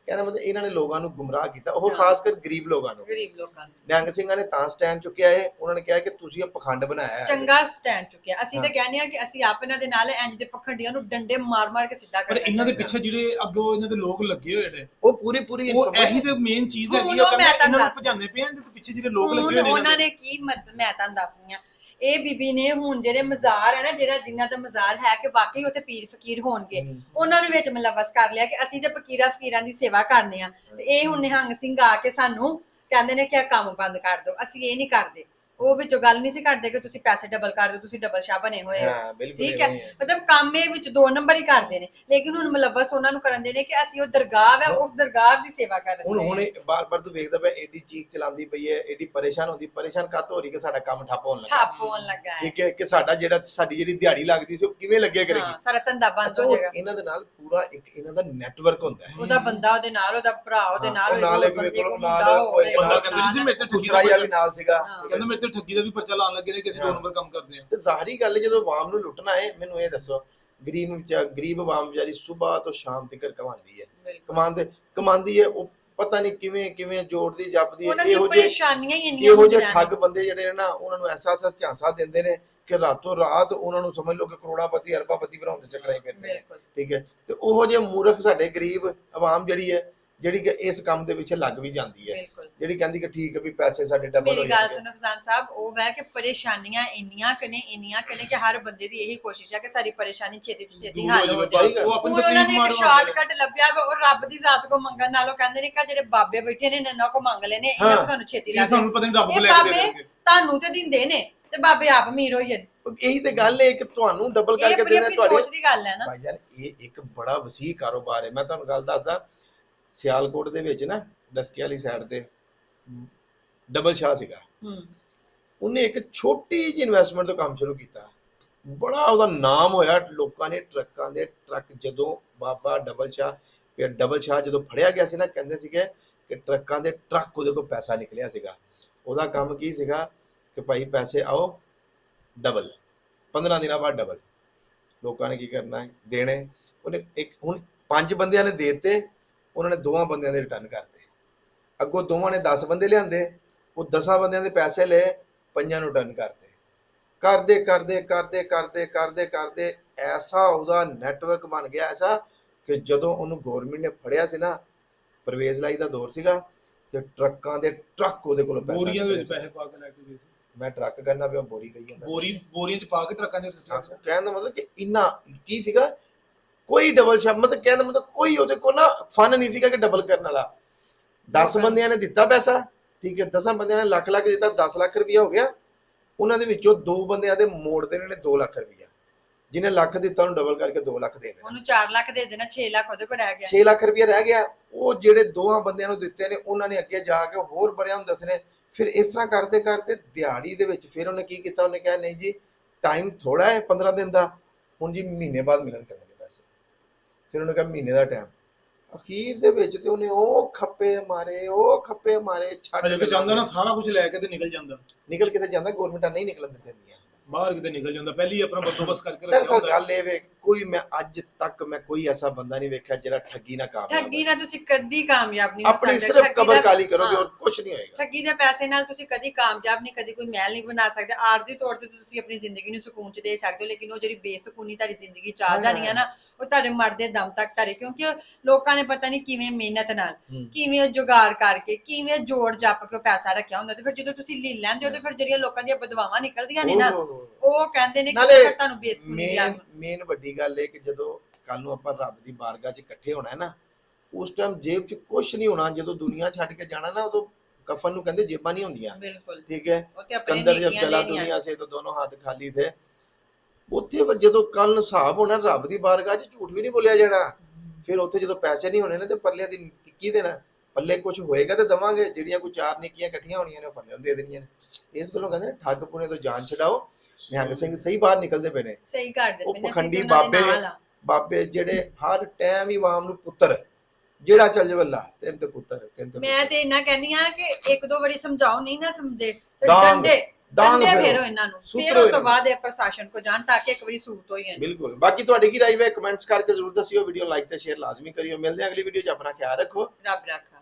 ਕਹਿੰਦਾ ਮਤਲਬ ਇਹਨਾਂ ਨੇ ਲੋਕਾਂ ਨੂੰ ਗੁੰਮਰਾਹ ਕੀਤਾ ਉਹ ਹਾਂ। ਖਾਸ ਕਰ ਗਰੀਬ ਲੋਕਾਂ ਨੂੰ। ਗਰੀਬ ਲੋਕਾਂ ਨੂੰ। ਨਿਹੰਗ ਸਿੰਘਾਂ ਨੇ ਤਾਂ ਸਟੈਂਡ ਚੁੱਕਿਆ ਹੈ ਉਹਨਾਂ ਨੇ ਕਿਹਾ ਕਿ ਤੁਸੀਂ ਇਹ ਪਖੰਡ ਬਣਾਇਆ ਹੈ। ਚੰਗਾ ਸਟੈਂਡ ਚੁੱਕਿਆ। ਅਸੀਂ ਤਾਂ ਹਾਂ। ਕਹਿੰਦੇ ਆ ਕਿ ਅਸੀਂ ਆਪ ਇਹਨਾਂ ਦੇ ਨਾਲ ਇੰਜ ਦੇ ਪਖੰਡੀਆਂ ਨੂੰ ਡੰਡੇ ਮਾਰ-ਮਾਰ ਕੇ ਸਿੱਧਾ ਪਰ ਕਰਨਾ ਇਹਨਾਂ ਦੇ। ਪਿੱਛੇ ਜਿਹੜੇ ਅੱਗੋਂ ਇਹਨਾਂ ਦੇ ਲੋਕ ਲੱਗੇ ਹੋਏ ਨੇ ਉਹ ਪੂਰੀ ਪੂਰੀ ਉਹ ਇਹੀ ਤੇ ਮੇਨ ਚੀਜ਼ ਹੈਗੀ ਆ ਉਹ ਮੈਂ ਕਹਿੰਦੇ ਤੁਹਾਨੂੰ ਇਹਨਾਂ ਨੂੰ ਭਜਾਨੇ ਪਏ ਆ ਇਹਦੇ ਪਿੱਛੇ ਜਿਹੜੇ ਲੋਕ ਲੱਗੇ ਹੋਏ ਨੇ ਉਹਨਾਂ ਨੇ ਕੀ ਮਤ ਮੈਂ ਤੁਹਾਨੂੰ ਦੱਸਦੀ ਆ ਇਹ ਬੀਬੀ ਨੇ ਹੁਣ ਜਿਹੜੇ ਮਜ਼ਾਰ ਹੈ ਨਾ ਜਿਹੜਾ ਜਿਨ੍ਹਾਂ ਦਾ ਮਜ਼ਾਰ ਹੈ ਕਿ ਵਾਕਈ ਉੱਥੇ ਪੀਰ ਫਕੀਰ ਹੋਣਗੇ ਉਹਨਾਂ ਨੂੰ ਵਿੱਚ ਮਲਵਸ ਕਰ ਲਿਆ ਕਿ ਅਸੀਂ ਤੇ ਫਕੀਰਾਂ ਫਕੀਰਾਂ ਦੀ ਸੇਵਾ ਕਰਨੇ ਆ। ਤੇ ਇਹ ਹੁਣ ਨਿਹੰਗ ਸਿੰਘ ਆ ਕੇ ਸਾਨੂੰ ਕਹਿੰਦੇ ਨੇ ਕਿ ਇਹ ਕੰਮ ਬੰਦ ਕਰ ਦਿਓ ਅਸੀਂ ਇਹ ਨਹੀਂ ਕਰਦੇ। ਉਹ ਵਿੱਚੋਂ ਗੱਲ ਨਹੀਂ ਸੀ ਕਰਦੇ ਕਿ ਤੁਸੀਂ ਪੈਸੇ ਡਬਲ ਕਰ ਦਿਓ ਤੁਸੀਂ ਡਬਲ ਸ਼ਾਹ ਬਣੇ ਹੋਏ ਹੋ। ਹਾਂ ਬਿਲਕੁਲ ਠੀਕ ਹੈ? ਇਵੇਂ ਹੀ ਮਤਲਬ ਕੰਮ ਇਹ ਵਿੱਚ ਦੋ ਨੰਬਰ ਹੀ ਕਰਦੇ ਨੇ ਲੇਕਿਨ ਹੁਣ ਮਲਵਸ ਉਹਨਾਂ ਨੂੰ ਕਰਨ ਦੇ ਨੇ ਕਿ ਅਸੀਂ ਉਹ ਦਰਗਾਹ ਹੈ ਉਸ ਦਰਗਾਹ ਦੀ ਸੇਵਾ ਕਰ ਹੁਣ ਰਹੇ ਹੁਣ ਬਾਰ ਬਾਰ ਤੂੰ ਵੇਖਦਾ ਪਿਆ ਏਡੀ ਚੀਕ ਚਲਾਉਂਦੀ ਪਈ ਹੈ ਏਡੀ ਪਰੇਸ਼ਾਨ ਹੁੰਦੀ ਪਰੇਸ਼ਾਨ ਕਾਤੋਂ ਹੋ ਰਹੀ ਕਿ ਸਾਡਾ ਕੰਮ ਠੱਪ ਹੋਣ ਲੱਗਾ? ਠੱਪ ਹੋਣ ਲੱਗਾ ਹੈ। ਠੀਕ ਹੈ ਕਿ ਸਾਡਾ ਜਿਹੜਾ ਸਾਡੀ ਜਿਹੜੀ ਦਿਹਾੜੀ ਲੱਗਦੀ ਸੀ ਉਹ ਕਿਵੇਂ ਲੱਗਿਆ ਕਰੇਗੀ? ਹਾਂ ਸਾਰਾ ਧੰਦਾ ਬੰਦ ਅੱਛਾ, ਹੋ ਉਹ ਜਾਏਗਾ। ਇਹਨਾਂ ਦੇ ਨਾਲ ਪੂਰਾ ਇੱਕ ਇਹਨਾਂ ਦਾ ਨੈਟਵਰਕ ਹੁੰਦਾ ਹੈ। ਉਹਦਾ ਬੰਦਾ ਉਹਦੇ ਨਾਲ ਉਹਦਾ ਭਰਾ ਉਹਦੇ ਹਾਂ, ਨਾਲ ਉਹ ਨਾਲ ਉਹਦੇ ਇੱਕ ਬੰਦੇ ਵੇਖੋ ਕੋਲ ਨਾਲ ਮੁੰਡਾ ਹੋ ਕੋਈ ਰਿਹਾ ਬੰਦਾ ਕਹਿੰਦਾ ਸੀ ਮੇਰੇ ਤੇ ਠੱਗੀ ਦੂਸਰਾ ਵੀ ਨਾਲ ਸੀਗਾ। ਹਾਂ। ਕਹਿੰਦਾ ਮੇਰੇ ਤੇ ਠੱਗੀ ਦਾ ਵੀ ਪਰਚਾ ਲਾਉਣ ਲੱਗੇ ਨੇ ਕਿ ਅਸੀਂ ਦੋ। ਨੰਬਰ ਕੰਮ ਕਰਦੇ ਆ। ਤੇ ਜ਼ਾਹਰੀ ਗੱਲ ਹੈ ਜਦੋਂ ਆਵਾਮ ਨੂੰ ਲੁੱਟਣਾ ਹੈ ਮੈਨੂੰ ਇਹ ਦੱਸੋ ਗਰੀਬ ਵਿਚਾ ਗਰੀਬ ਆਵਾਮ ਵਿਚਾਰੀ ਸਵੇਰ ਤੋਂ ਸ਼ਾਮ ਤੱਕ ਕਮਾਉਂਦੀ ਹੈ। ਕਮਾਉਂਦੇ ਕਮਾਉਂਦੀ ਹੈ ਉਹ ਪਤਾ ਨਹੀਂ ਕਿਵੇਂ ਕਿਵੇਂ ਜੋੜਦੀ ਜਾਪਦੀ ਹੈ ਉਹਨਾਂ ਦੀ ਇਹੋ ਜਿਹੇ ਪਰੇਸ਼ਾਨੀਆਂ ਹੀ ਇੰਨੀਆਂ ਇਹੋ ਜਿਹੇ ਠੱਗ ਬੰਦੇ ਜਿਹੜੇ ਨੇ ਨਾ ਉਹਨਾਂ ਨੂੰ ਐਸਾ ਐਸਾ ਝਾਂਸਾ ਦਿੰਦੇ ਨੇ ਕਿ ਰਾਤੋਂ ਰਾਤ ਉਹਨਾਂ ਨੂੰ ਸਮਝ ਲਓ ਕਿ ਕਰੋੜਾਪਤੀ ਅਰਬਾਪਤੀ ਬਣਾਉਣ ਦੇ ਚੱਕਰਾਂ ਹੀ ਫਿਰਦੇ ਨੇ। ਠੀਕ ਹੈ? ਤੇ ਉਹੋ ਜਿਹੇ ਮੂਰਖ ਸਾਡੇ ਗਰੀਬ ਆਵਾਮ ਜਿਹੜੀ ਹੈ ਜਿਹੜੀ ਕਿ ਇਸ ਕੰਮ ਦੇ ਪਿੱਛੇ ਲੱਗ ਵੀ ਜਾਂਦੀ ਹੈ। ਬਿਲਕੁਲ। ਜਿਹੜੀ ਕਹਿੰਦੀ ਕਿ ਠੀਕ ਹੈ ਵੀ ਪੈਸੇ ਸਾਡੇ ਡਬਲ ਹੋ ਮੇਰੀ ਗੱਲ ਜਾਣਗੇ। ਸੁਣੋ ਫਜ਼ਾਨ ਸਾਹਿਬ ਉਹ ਹੈ ਕਿ ਪਰੇਸ਼ਾਨੀਆਂ ਇੰਨੀਆਂ ਕਨੇ ਇੰਨੀਆਂ ਕਨੇ ਕਿ ਹਰ ਬੰਦੇ ਦੀ ਇਹੀ ਕੋਸ਼ਿਸ਼ ਹੈ ਕਿ ਸਾਰੀ ਪਰੇਸ਼ਾਨੀ ਛੇਤੀ ਤੋਂ ਛੇਤੀ ਦੂਰ ਹੱਲ ਹੋ ਜਾਵੇ। ਜਾਏ ਬਸ ਉਹ ਆਪਣੀ ਹੁਣ ਉਹਨਾਂ ਨੇ ਇੱਕ ਸ਼ਾਰਟਕਟ ਲੱਭਿਆ ਵਾ ਉਹ ਰੱਬ ਦੀ ਜ਼ਾਤ ਕੋ ਮੰਗਣ ਨਾਲੋਂ ਕਹਿੰਦੇ ਨੇ ਕਿ ਜਿਹੜੇ ਬਾਬੇ ਬੈਠੇ ਨੇ ਇਹਨਾਂ ਕੋ ਮੰਗ ਲੈਨੇ ਇਹਨਾਂ ਹਾਂ। ਸਾਨੂੰ ਛੇਤੀ ਲੱਗ ਸਾਨੂੰ ਪਤਾ ਨਹੀਂ ਰੱਬ ਇਹ ਕੋ ਲੈ ਕੇ ਬਾਬੇ ਦੇਣਗੇ। ਤੁਹਾਨੂੰ ਤੇ ਦਿੰਦੇ ਨੇ ਤੇ ਬਾਬੇ ਆਪ ਅਮੀਰ ਹੋਈ ਜਾਂਦੇ ਇਹੀ ਤੇ ਗੱਲ ਹੈ ਕਿ ਤੁਹਾਨੂੰ ਡਬਲ ਇਹ ਕਰਕੇ ਆਪਣੀ ਦੇਣਾ ਆਪਣੀ ਤੁਹਾਡੇ ਸੋਚ ਦੀ ਗੱਲ ਹੈ ਨਾ। ਭਾਈ ਜਾਨ ਇਹ ਇੱਕ ਬੜਾ ਵਸੀਹ ਕਾਰੋਬਾਰ ਹੈ। ਮੈਂ ਤੁਹਾਨੂੰ ਗੱਲ ਦੱਸਦਾ ਸਿਆਲਕੋਟ ਦੇ ਵਿੱਚ ਨਾ ਡਸਕੇ ਵਾਲੀ ਸਾਈਡ ਤੇ ਡਬਲ ਸ਼ਾਹ ਸੀਗਾ। ਹੂੰ। ਉਹਨੇ ਇੱਕ ਛੋਟੀ ਜਿਹੀ ਇਨਵੈਸਟਮੈਂਟ ਤੋਂ ਕੰਮ ਸ਼ੁਰੂ ਕੀਤਾ। ਬੜਾ ਉਹਦਾ ਨਾਮ ਹੋਇਆ ਲੋਕਾਂ ਨੇ ਟਰੱਕਾਂ ਦੇ ਟਰੱਕ ਜਦੋਂ ਬਾਬਾ ਡਬਲ ਸ਼ਾਹ ਫਿਰ ਡਬਲ ਸ਼ਾਹ ਜਦੋਂ ਫੜਿਆ ਗਿਆ ਸੀ ਨਾ ਕਹਿੰਦੇ ਸੀਗੇ ਕਿ ਟਰੱਕਾਂ ਦੇ ਟਰੱਕ ਉਹਦੇ ਕੋਲ ਪੈਸਾ ਨਿਕਲਿਆ ਸੀਗਾ। ਉਹਦਾ ਕੰਮ ਕੀ ਸੀਗਾ ਕਿ ਭਾਈ ਪੈਸੇ ਆਓ ਡਬਲ 15 ਦਿਨਾਂ ਬਾਅਦ ਡਬਲ ਲੋਕਾਂ ਨੇ ਕੀ ਕਰਨਾ ਹੈ ਦੇਣੇ। ਉਹਨੇ ਇੱਕ ਹੁਣ ਪੰਜ ਬੰਦਿਆਂ ਨੇ ਦੇਤੇ ਉਹਨਾਂ ਨੇ ਦੋਵਾਂ ਬੰਦਿਆਂ ਦੇ ਰਿਟਰਨ ਕਰਤੇ। ਅੱਗੋਂ ਦੋਵਾਂ ਨੇ 10 ਬੰਦੇ ਲਿਆਂਦੇ ਉਹ 10 ਬੰਦਿਆਂ ਦੇ ਪੈਸੇ ਲਏ ਪੰਜਾਂ ਨੂੰ ਡਨ ਕਰਤੇ। ਕਰਦੇ ਕਰਦੇ ਕਰਦੇ ਕਰਦੇ ਕਰਦੇ ਕਰਦੇ ਐਸਾ ਉਹਦਾ ਨੈਟਵਰਕ ਬਣ ਗਿਆ ਐਸਾ ਕਿ ਜਦੋਂ ਉਹਨੂੰ ਗਵਰਨਮੈਂਟ ਨੇ ਫੜਿਆ ਸੀ ਨਾ ਪ੍ਰਵੇਸ਼ ਲਾਈ ਦਾ ਦੌਰ ਸੀਗਾ ਤੇ ਟਰੱਕਾਂ ਦੇ ਟਰੱਕ ਉਹਦੇ ਕੋਲੋਂ ਪੈਸੇ ਬੋਰੀਆਂ ਦੇ ਵਿੱਚ ਪੈਸੇ ਪਾ ਕੇ ਲੈ ਕੇ ਗਏ ਸੀ। ਮੈਂ ਟਰੱਕ ਕਹਿੰਦਾ ਪਿਆ ਬੋਰੀ ਕਹੀ ਜਾਂਦਾ ਬੋਰੀ ਬੋਰੀਆਂ ਚ ਪਾ ਕੇ ਟਰੱਕਾਂ ਦੇ ਸੁੱਟਿਆ ਸੀ ਕਹਿਣ ਦਾ ਮਤਲਬ ਕਿ ਇੰਨਾ ਕੀ ਸੀਗਾ ਕੋਈ ਡਬਲ ਸ਼ਬਦ ਮਤਲਬ ਕਹਿਣ ਦਾ ਮਤਲਬ ਕੋਈ ਉਹਦੇ ਕੋਲ ਨਾ ਫਨ ਨਹੀਂ ਸੀਗਾ ਕਿ ਡਬਲ ਕਰਨ ਵਾਲਾ। 10 ਲੋਕਾਂ- ਬੰਦਿਆਂ ਨੇ ਦਿੱਤਾ ਪੈਸਾ ਠੀਕ ਹੈ 10 ਬੰਦਿਆਂ ਨੇ ਲੱਖ ਲੱਖ ਦਿੱਤਾ 10 ਲੱਖ ਰੁਪਇਆ ਹੋ ਗਿਆ। ਉਹਨਾਂ ਦੇ ਵਿੱਚੋਂ ਦੋ ਬੰਦਿਆਂ ਦੇ ਮੋੜਦੇ ਨੇ 2 ਲੱਖ ਰੁਪਇਆ ਜਿਹਨੇ ਲੱਖ ਦਿੱਤਾ ਉਹਨੂੰ ਡਬਲ ਕਰਕੇ 2 ਲੱਖ ਦੇ ਦੇਣਾ। ਉਹਨੂੰ 4 ਲੱਖ ਦੇ ਦੇਣਾ 6 ਲੱਖ ਉਹਦੇ ਕੋਲ ਰਹਿ ਗਿਆ। 6 ਲੱਖ ਰੁਪਇਆ ਰਹਿ ਗਿਆ। ਉਹ ਜਿਹੜੇ ਦੋਹਾਂ ਬੰਦਿਆਂ ਨੂੰ ਦਿੱਤੇ ਨੇ ਉਹਨਾਂ ਨੇ ਅੱਗੇ ਜਾ ਕੇ ਹੋਰ ਬੜਿਆਂ ਨੂੰ ਦੱਸਣੇ। ਫਿਰ ਇਸ ਤਰ੍ਹਾਂ ਕਰਦੇ ਕਰਦੇ ਦਿਹਾੜੀ ਦੇ ਵਿੱਚ ਫਿਰ ਉਹਨੇ ਕੀ ਕੀਤਾ? ਉਹਨੇ ਕਿਹਾ ਨਹੀਂ ਜੀ ਟਾਈਮ ਥੋੜਾ ਹੈ 15 ਦਿਨ ਦਾ। ਹੁਣ ਜੀ ਮਹੀਨੇ ਬਾਅਦ ਮਿਲਣ ਕਰਨਗੇ। ਪੈਸੇ ਫਿਰ ਉਹਨੇ ਕਿਹਾ ਮਹੀਨੇ ਦਾ ਟਾਈਮ ਅਖੀਰ ਦੇ ਵਿੱਚ ਤੇ ਉਹਨੇ ਉਹ ਖੱਪੇ ਮਾਰੇ ਉਹ ਖੱਪੇ ਮਾਰੇ ਛੱਡ ਅਜੇ ਕਿ ਜਾਂਦਾ ਨਾ ਸਾਰਾ ਕੁਝ ਲੈ ਕੇ ਤੇ ਨਿਕਲ ਜਾਂਦਾ। ਨਿਕਲ ਕਿਤੇ ਜਾਂਦਾ ਗਵਰਨਮੈਂਟਾਂ ਨਹੀਂ ਨਿਕਲਣ ਦਿੰਦੀਆਂ ਬਾਹਰ ਕਿਤੇ ਨਿਕਲ ਜਾਂਦਾ ਪਹਿਲੀ ਆਪਣਾ ਬੰਦੋਬਸਤ ਕਰਕੇ ਰੱਖਿਆ ਹੁੰਦਾ। ਗੱਲ ਇਹ ਵੇ ਕੋਈ ਮੈਂ ਅੱਜ ਤੱਕ ਮੈਂ ਕੋਈ ਐਸਾ ਬੰਦਾ ਨਹੀਂ ਵੇਖਿਆ ਜਿਹੜਾ ਠੱਗੀ ਨਾ ਕਾਮਯਾਬ ਠੱਗੀ ਨਾਲ ਤੁਸੀਂ ਕਦੀ ਕਾਮਯਾਬ ਨਹੀਂ ਹੋ ਆਪਣੀ ਸਕਦੇ। ਸਿਰਫ ਕਬਰ ਕਾਲੀ ਕਰੋਗੇ। ਹੋਰ ਕੁਝ ਨਹੀਂ ਹੋਏਗਾ ਠੱਗੀ ਦੇ ਪੈਸੇ ਨਾਲ ਤੁਸੀਂ ਕਦੀ ਕਾਮਯਾਬ ਨਹੀਂ ਕਦੀ ਕੋਈ ਮਹਿਲ ਨਹੀਂ ਬਣਾ ਸਕਦੇ ਆਰਜ਼ੀ ਤੌਰ ਤੇ ਤੁਸੀਂ ਆਪਣੀ ਜ਼ਿੰਦਗੀ ਨੂੰ ਸਕੂਨ ਚ ਦੇ ਸਕਦੇ ਹੋ ਲੇਕਿਨ ਉਹ ਜਿਹੜੀ ਬੇਸਕੂਨੀ ਤੁਹਾਡੀ ਜ਼ਿੰਦਗੀ ਚ ਆ। ਜਾਣੀ ਹੈ ਨਾ ਉਹ ਤੁਹਾਡੇ ਮਰਦੇ ਦਮ ਤੱਕ ਤੁਹਾਡੇ ਕਿਉਂਕਿ ਲੋਕਾਂ ਨੇ ਪਤਾ ਨਹੀਂ ਕਿਵੇਂ ਮਿਹਨਤ ਨਾਲ। ਕਿਵੇਂ ਉਹ ਜੁਗਾੜ ਕਰਕੇ ਕਿਵੇਂ ਜੋੜ ਜੱਪ ਕੇ ਪੈਸਾ ਰੱਖਿਆ ਹੁੰਦਾ ਤੇ ਫਿਰ ਜਦੋਂ ਤੁਸੀਂ ਲੈ ਲੈਂਦੇ ਹੋ ਤੇ ਫਿਰ ਜਿਹੜੀਆਂ ਲੋਕਾਂ ਦੀਆਂ ਬਦਵਾਵਾਂ ਨਿਕਲਦੀਆਂ ਨੇ ਨਾ ਉਹ ਕਹਿੰਦੇ ਨੇ ਕਿ ਨਾਲੇ ਤੁਹਾਨੂੰ ਬੇਸਕੂਨੀ ਆ ਮੇਨ ਵੱਡੀ ਗੱਲ ਇਹ ਕਿ ਜਦੋਂ ਕੱਲ ਨੂੰ ਆਪਾਂ ਰੱਬ ਦੀ ਬਾਰਗਾਹ 'ਚ ਇਕੱਠੇ ਹੋਣਾ ਹੈ ਨਾ ਉਸ ਟਾਈਮ ਜੇਬ 'ਚ ਕੁਝ ਨਹੀਂ ਹੋਣਾ ਜਦੋਂ ਦੁਨੀਆ ਛੱਡ ਕੇ ਜਾਣਾ ਨਾ ਉਦੋਂ ਕਫਨ ਨੂੰ ਕਹਿੰਦੇ ਜੇਬਾਂ ਨਹੀਂ ਹੁੰਦੀਆਂ। ਬਿਲਕੁਲ। ਠੀਕ ਹੈ? ਸਿਕੰਦਰ ਜਬ ਨੇਕੀਆਂ ਚਲਾ। ਦੁਨੀਆ ਸੇ ਤਾਂ ਦੋਨੋਂ ਹੱਥ ਖਾਲੀ ਥੇ। ਉੱਥੇ ਫਿਰ ਜਦੋਂ ਕੱਲ ਨੂੰ ਹਿਸਾਬ ਹੋਣਾ ਰੱਬ ਦੀ ਬਾਰਗਾਹ 'ਚ ਝੂਠ ਵੀ ਨਹੀਂ ਬੋਲਿਆ ਜਾਣਾ। ਫਿਰ ਉੱਥੇ ਜਦੋਂ ਪੈਸੇ ਨਹੀਂ ਹੋਣੇ ਨੇ ਤੇ ਪੱਲੇ ਦੀ ਕੀ ਦੇਣਾ? ਪੱਲੇ ਕੁਝ ਹੋਏਗਾ ਤੇ ਦਵਾਂਗੇ ਜਿਹੜੀਆਂ ਕੋਈ ਚਾਰ ਨੇਕੀਆਂ ਇਕੱਠੀਆਂ ਹੋਣੀਆਂ ਨੇ ਉਹ ਪੱਲੇ ਨੂੰ ਦੇ ਦੇਣੀਆਂ ਨੇ ਇਸ ਗੱਲੋਂ ਕਹਿੰਦੇ ਨੇ ਠੱਗ ਪੁਣੇ ਤੋਂ ਜਾਨ ਛਡਾਓ ਨਿਹੰਗ ਸਿੰਘ ਸਹੀ ਬਾਹਰ ਨਿਕਲਦੇ ਪਏ ਨੇ ਸਹੀ ਕਰਦੇ ਉਹ ਪਏ ਨੇ, ਅਸੀਂ ਪਖੰਡੀ ਤੇ ਉਹਨਾਂ ਦੇ ਬਾਬੇ ਨਾਲ ਆ। ਬਾਬੇ ਜਿਹੜੇ ਹਰ ਟਾਈਮ ਹੀ ਵਾਮ ਨੂੰ ਪੁੱਤਰ ਜਿਹੜਾ ਚੱਲ ਜਵੱਲਾ ਤਿੰਨ ਤੇ ਪੁੱਤਰ ਤਿੰਨ ਤੇ ਮੈਂ ਤੇ ਇੰਨਾ ਕਹਿੰਦੀ ਆ ਕਿ ਇੱਕ ਦੋ ਵਾਰੀ ਸਮਝਾਓ ਨਹੀਂ ਨਾ ਸਮਝੇ ਤੇ ਡਾਂਗ- ਡੰਡੇ ਡਾਂਗ ਡੰਡੇ ਫੇਰੋ। ਫੇਰੋ ਇਹਨਾਂ ਨੂੰ ਸੂਤਰ ਫਿਰ ਉਸ ਹੋਏ ਤੋਂ ਨੇ। ਬਾਅਦ ਇਹ ਪ੍ਰਸ਼ਾਸਨ ਕੋ ਜਾਣ ਤਾਂ ਕਿ ਇੱਕ ਵਾਰੀ ਸੂਤ ਹੋਈ ਜਾਣ ਬਿਲਕੁਲ ਬਾਕੀ ਤੁਹਾਡੀ ਕੀ ਰਾਏ ਹੈ ਕਮੈਂਟਸ ਕਰਕੇ ਜ਼ਰੂਰ ਦੱਸਿਓ ਵੀਡੀਓ ਲਾਈਕ ਤੇ ਸ਼ੇਅਰ ਲਾਜ਼ਮੀ ਕਰਿਓ ਮਿਲਦੇ ਹਾਂ ਅਗਲੀ ਵੀਡੀਓ 'ਚ ਆਪਣਾ ਖਿਆਲ ਰੱਖੋ ਰੱਬ ਰੱਖਾ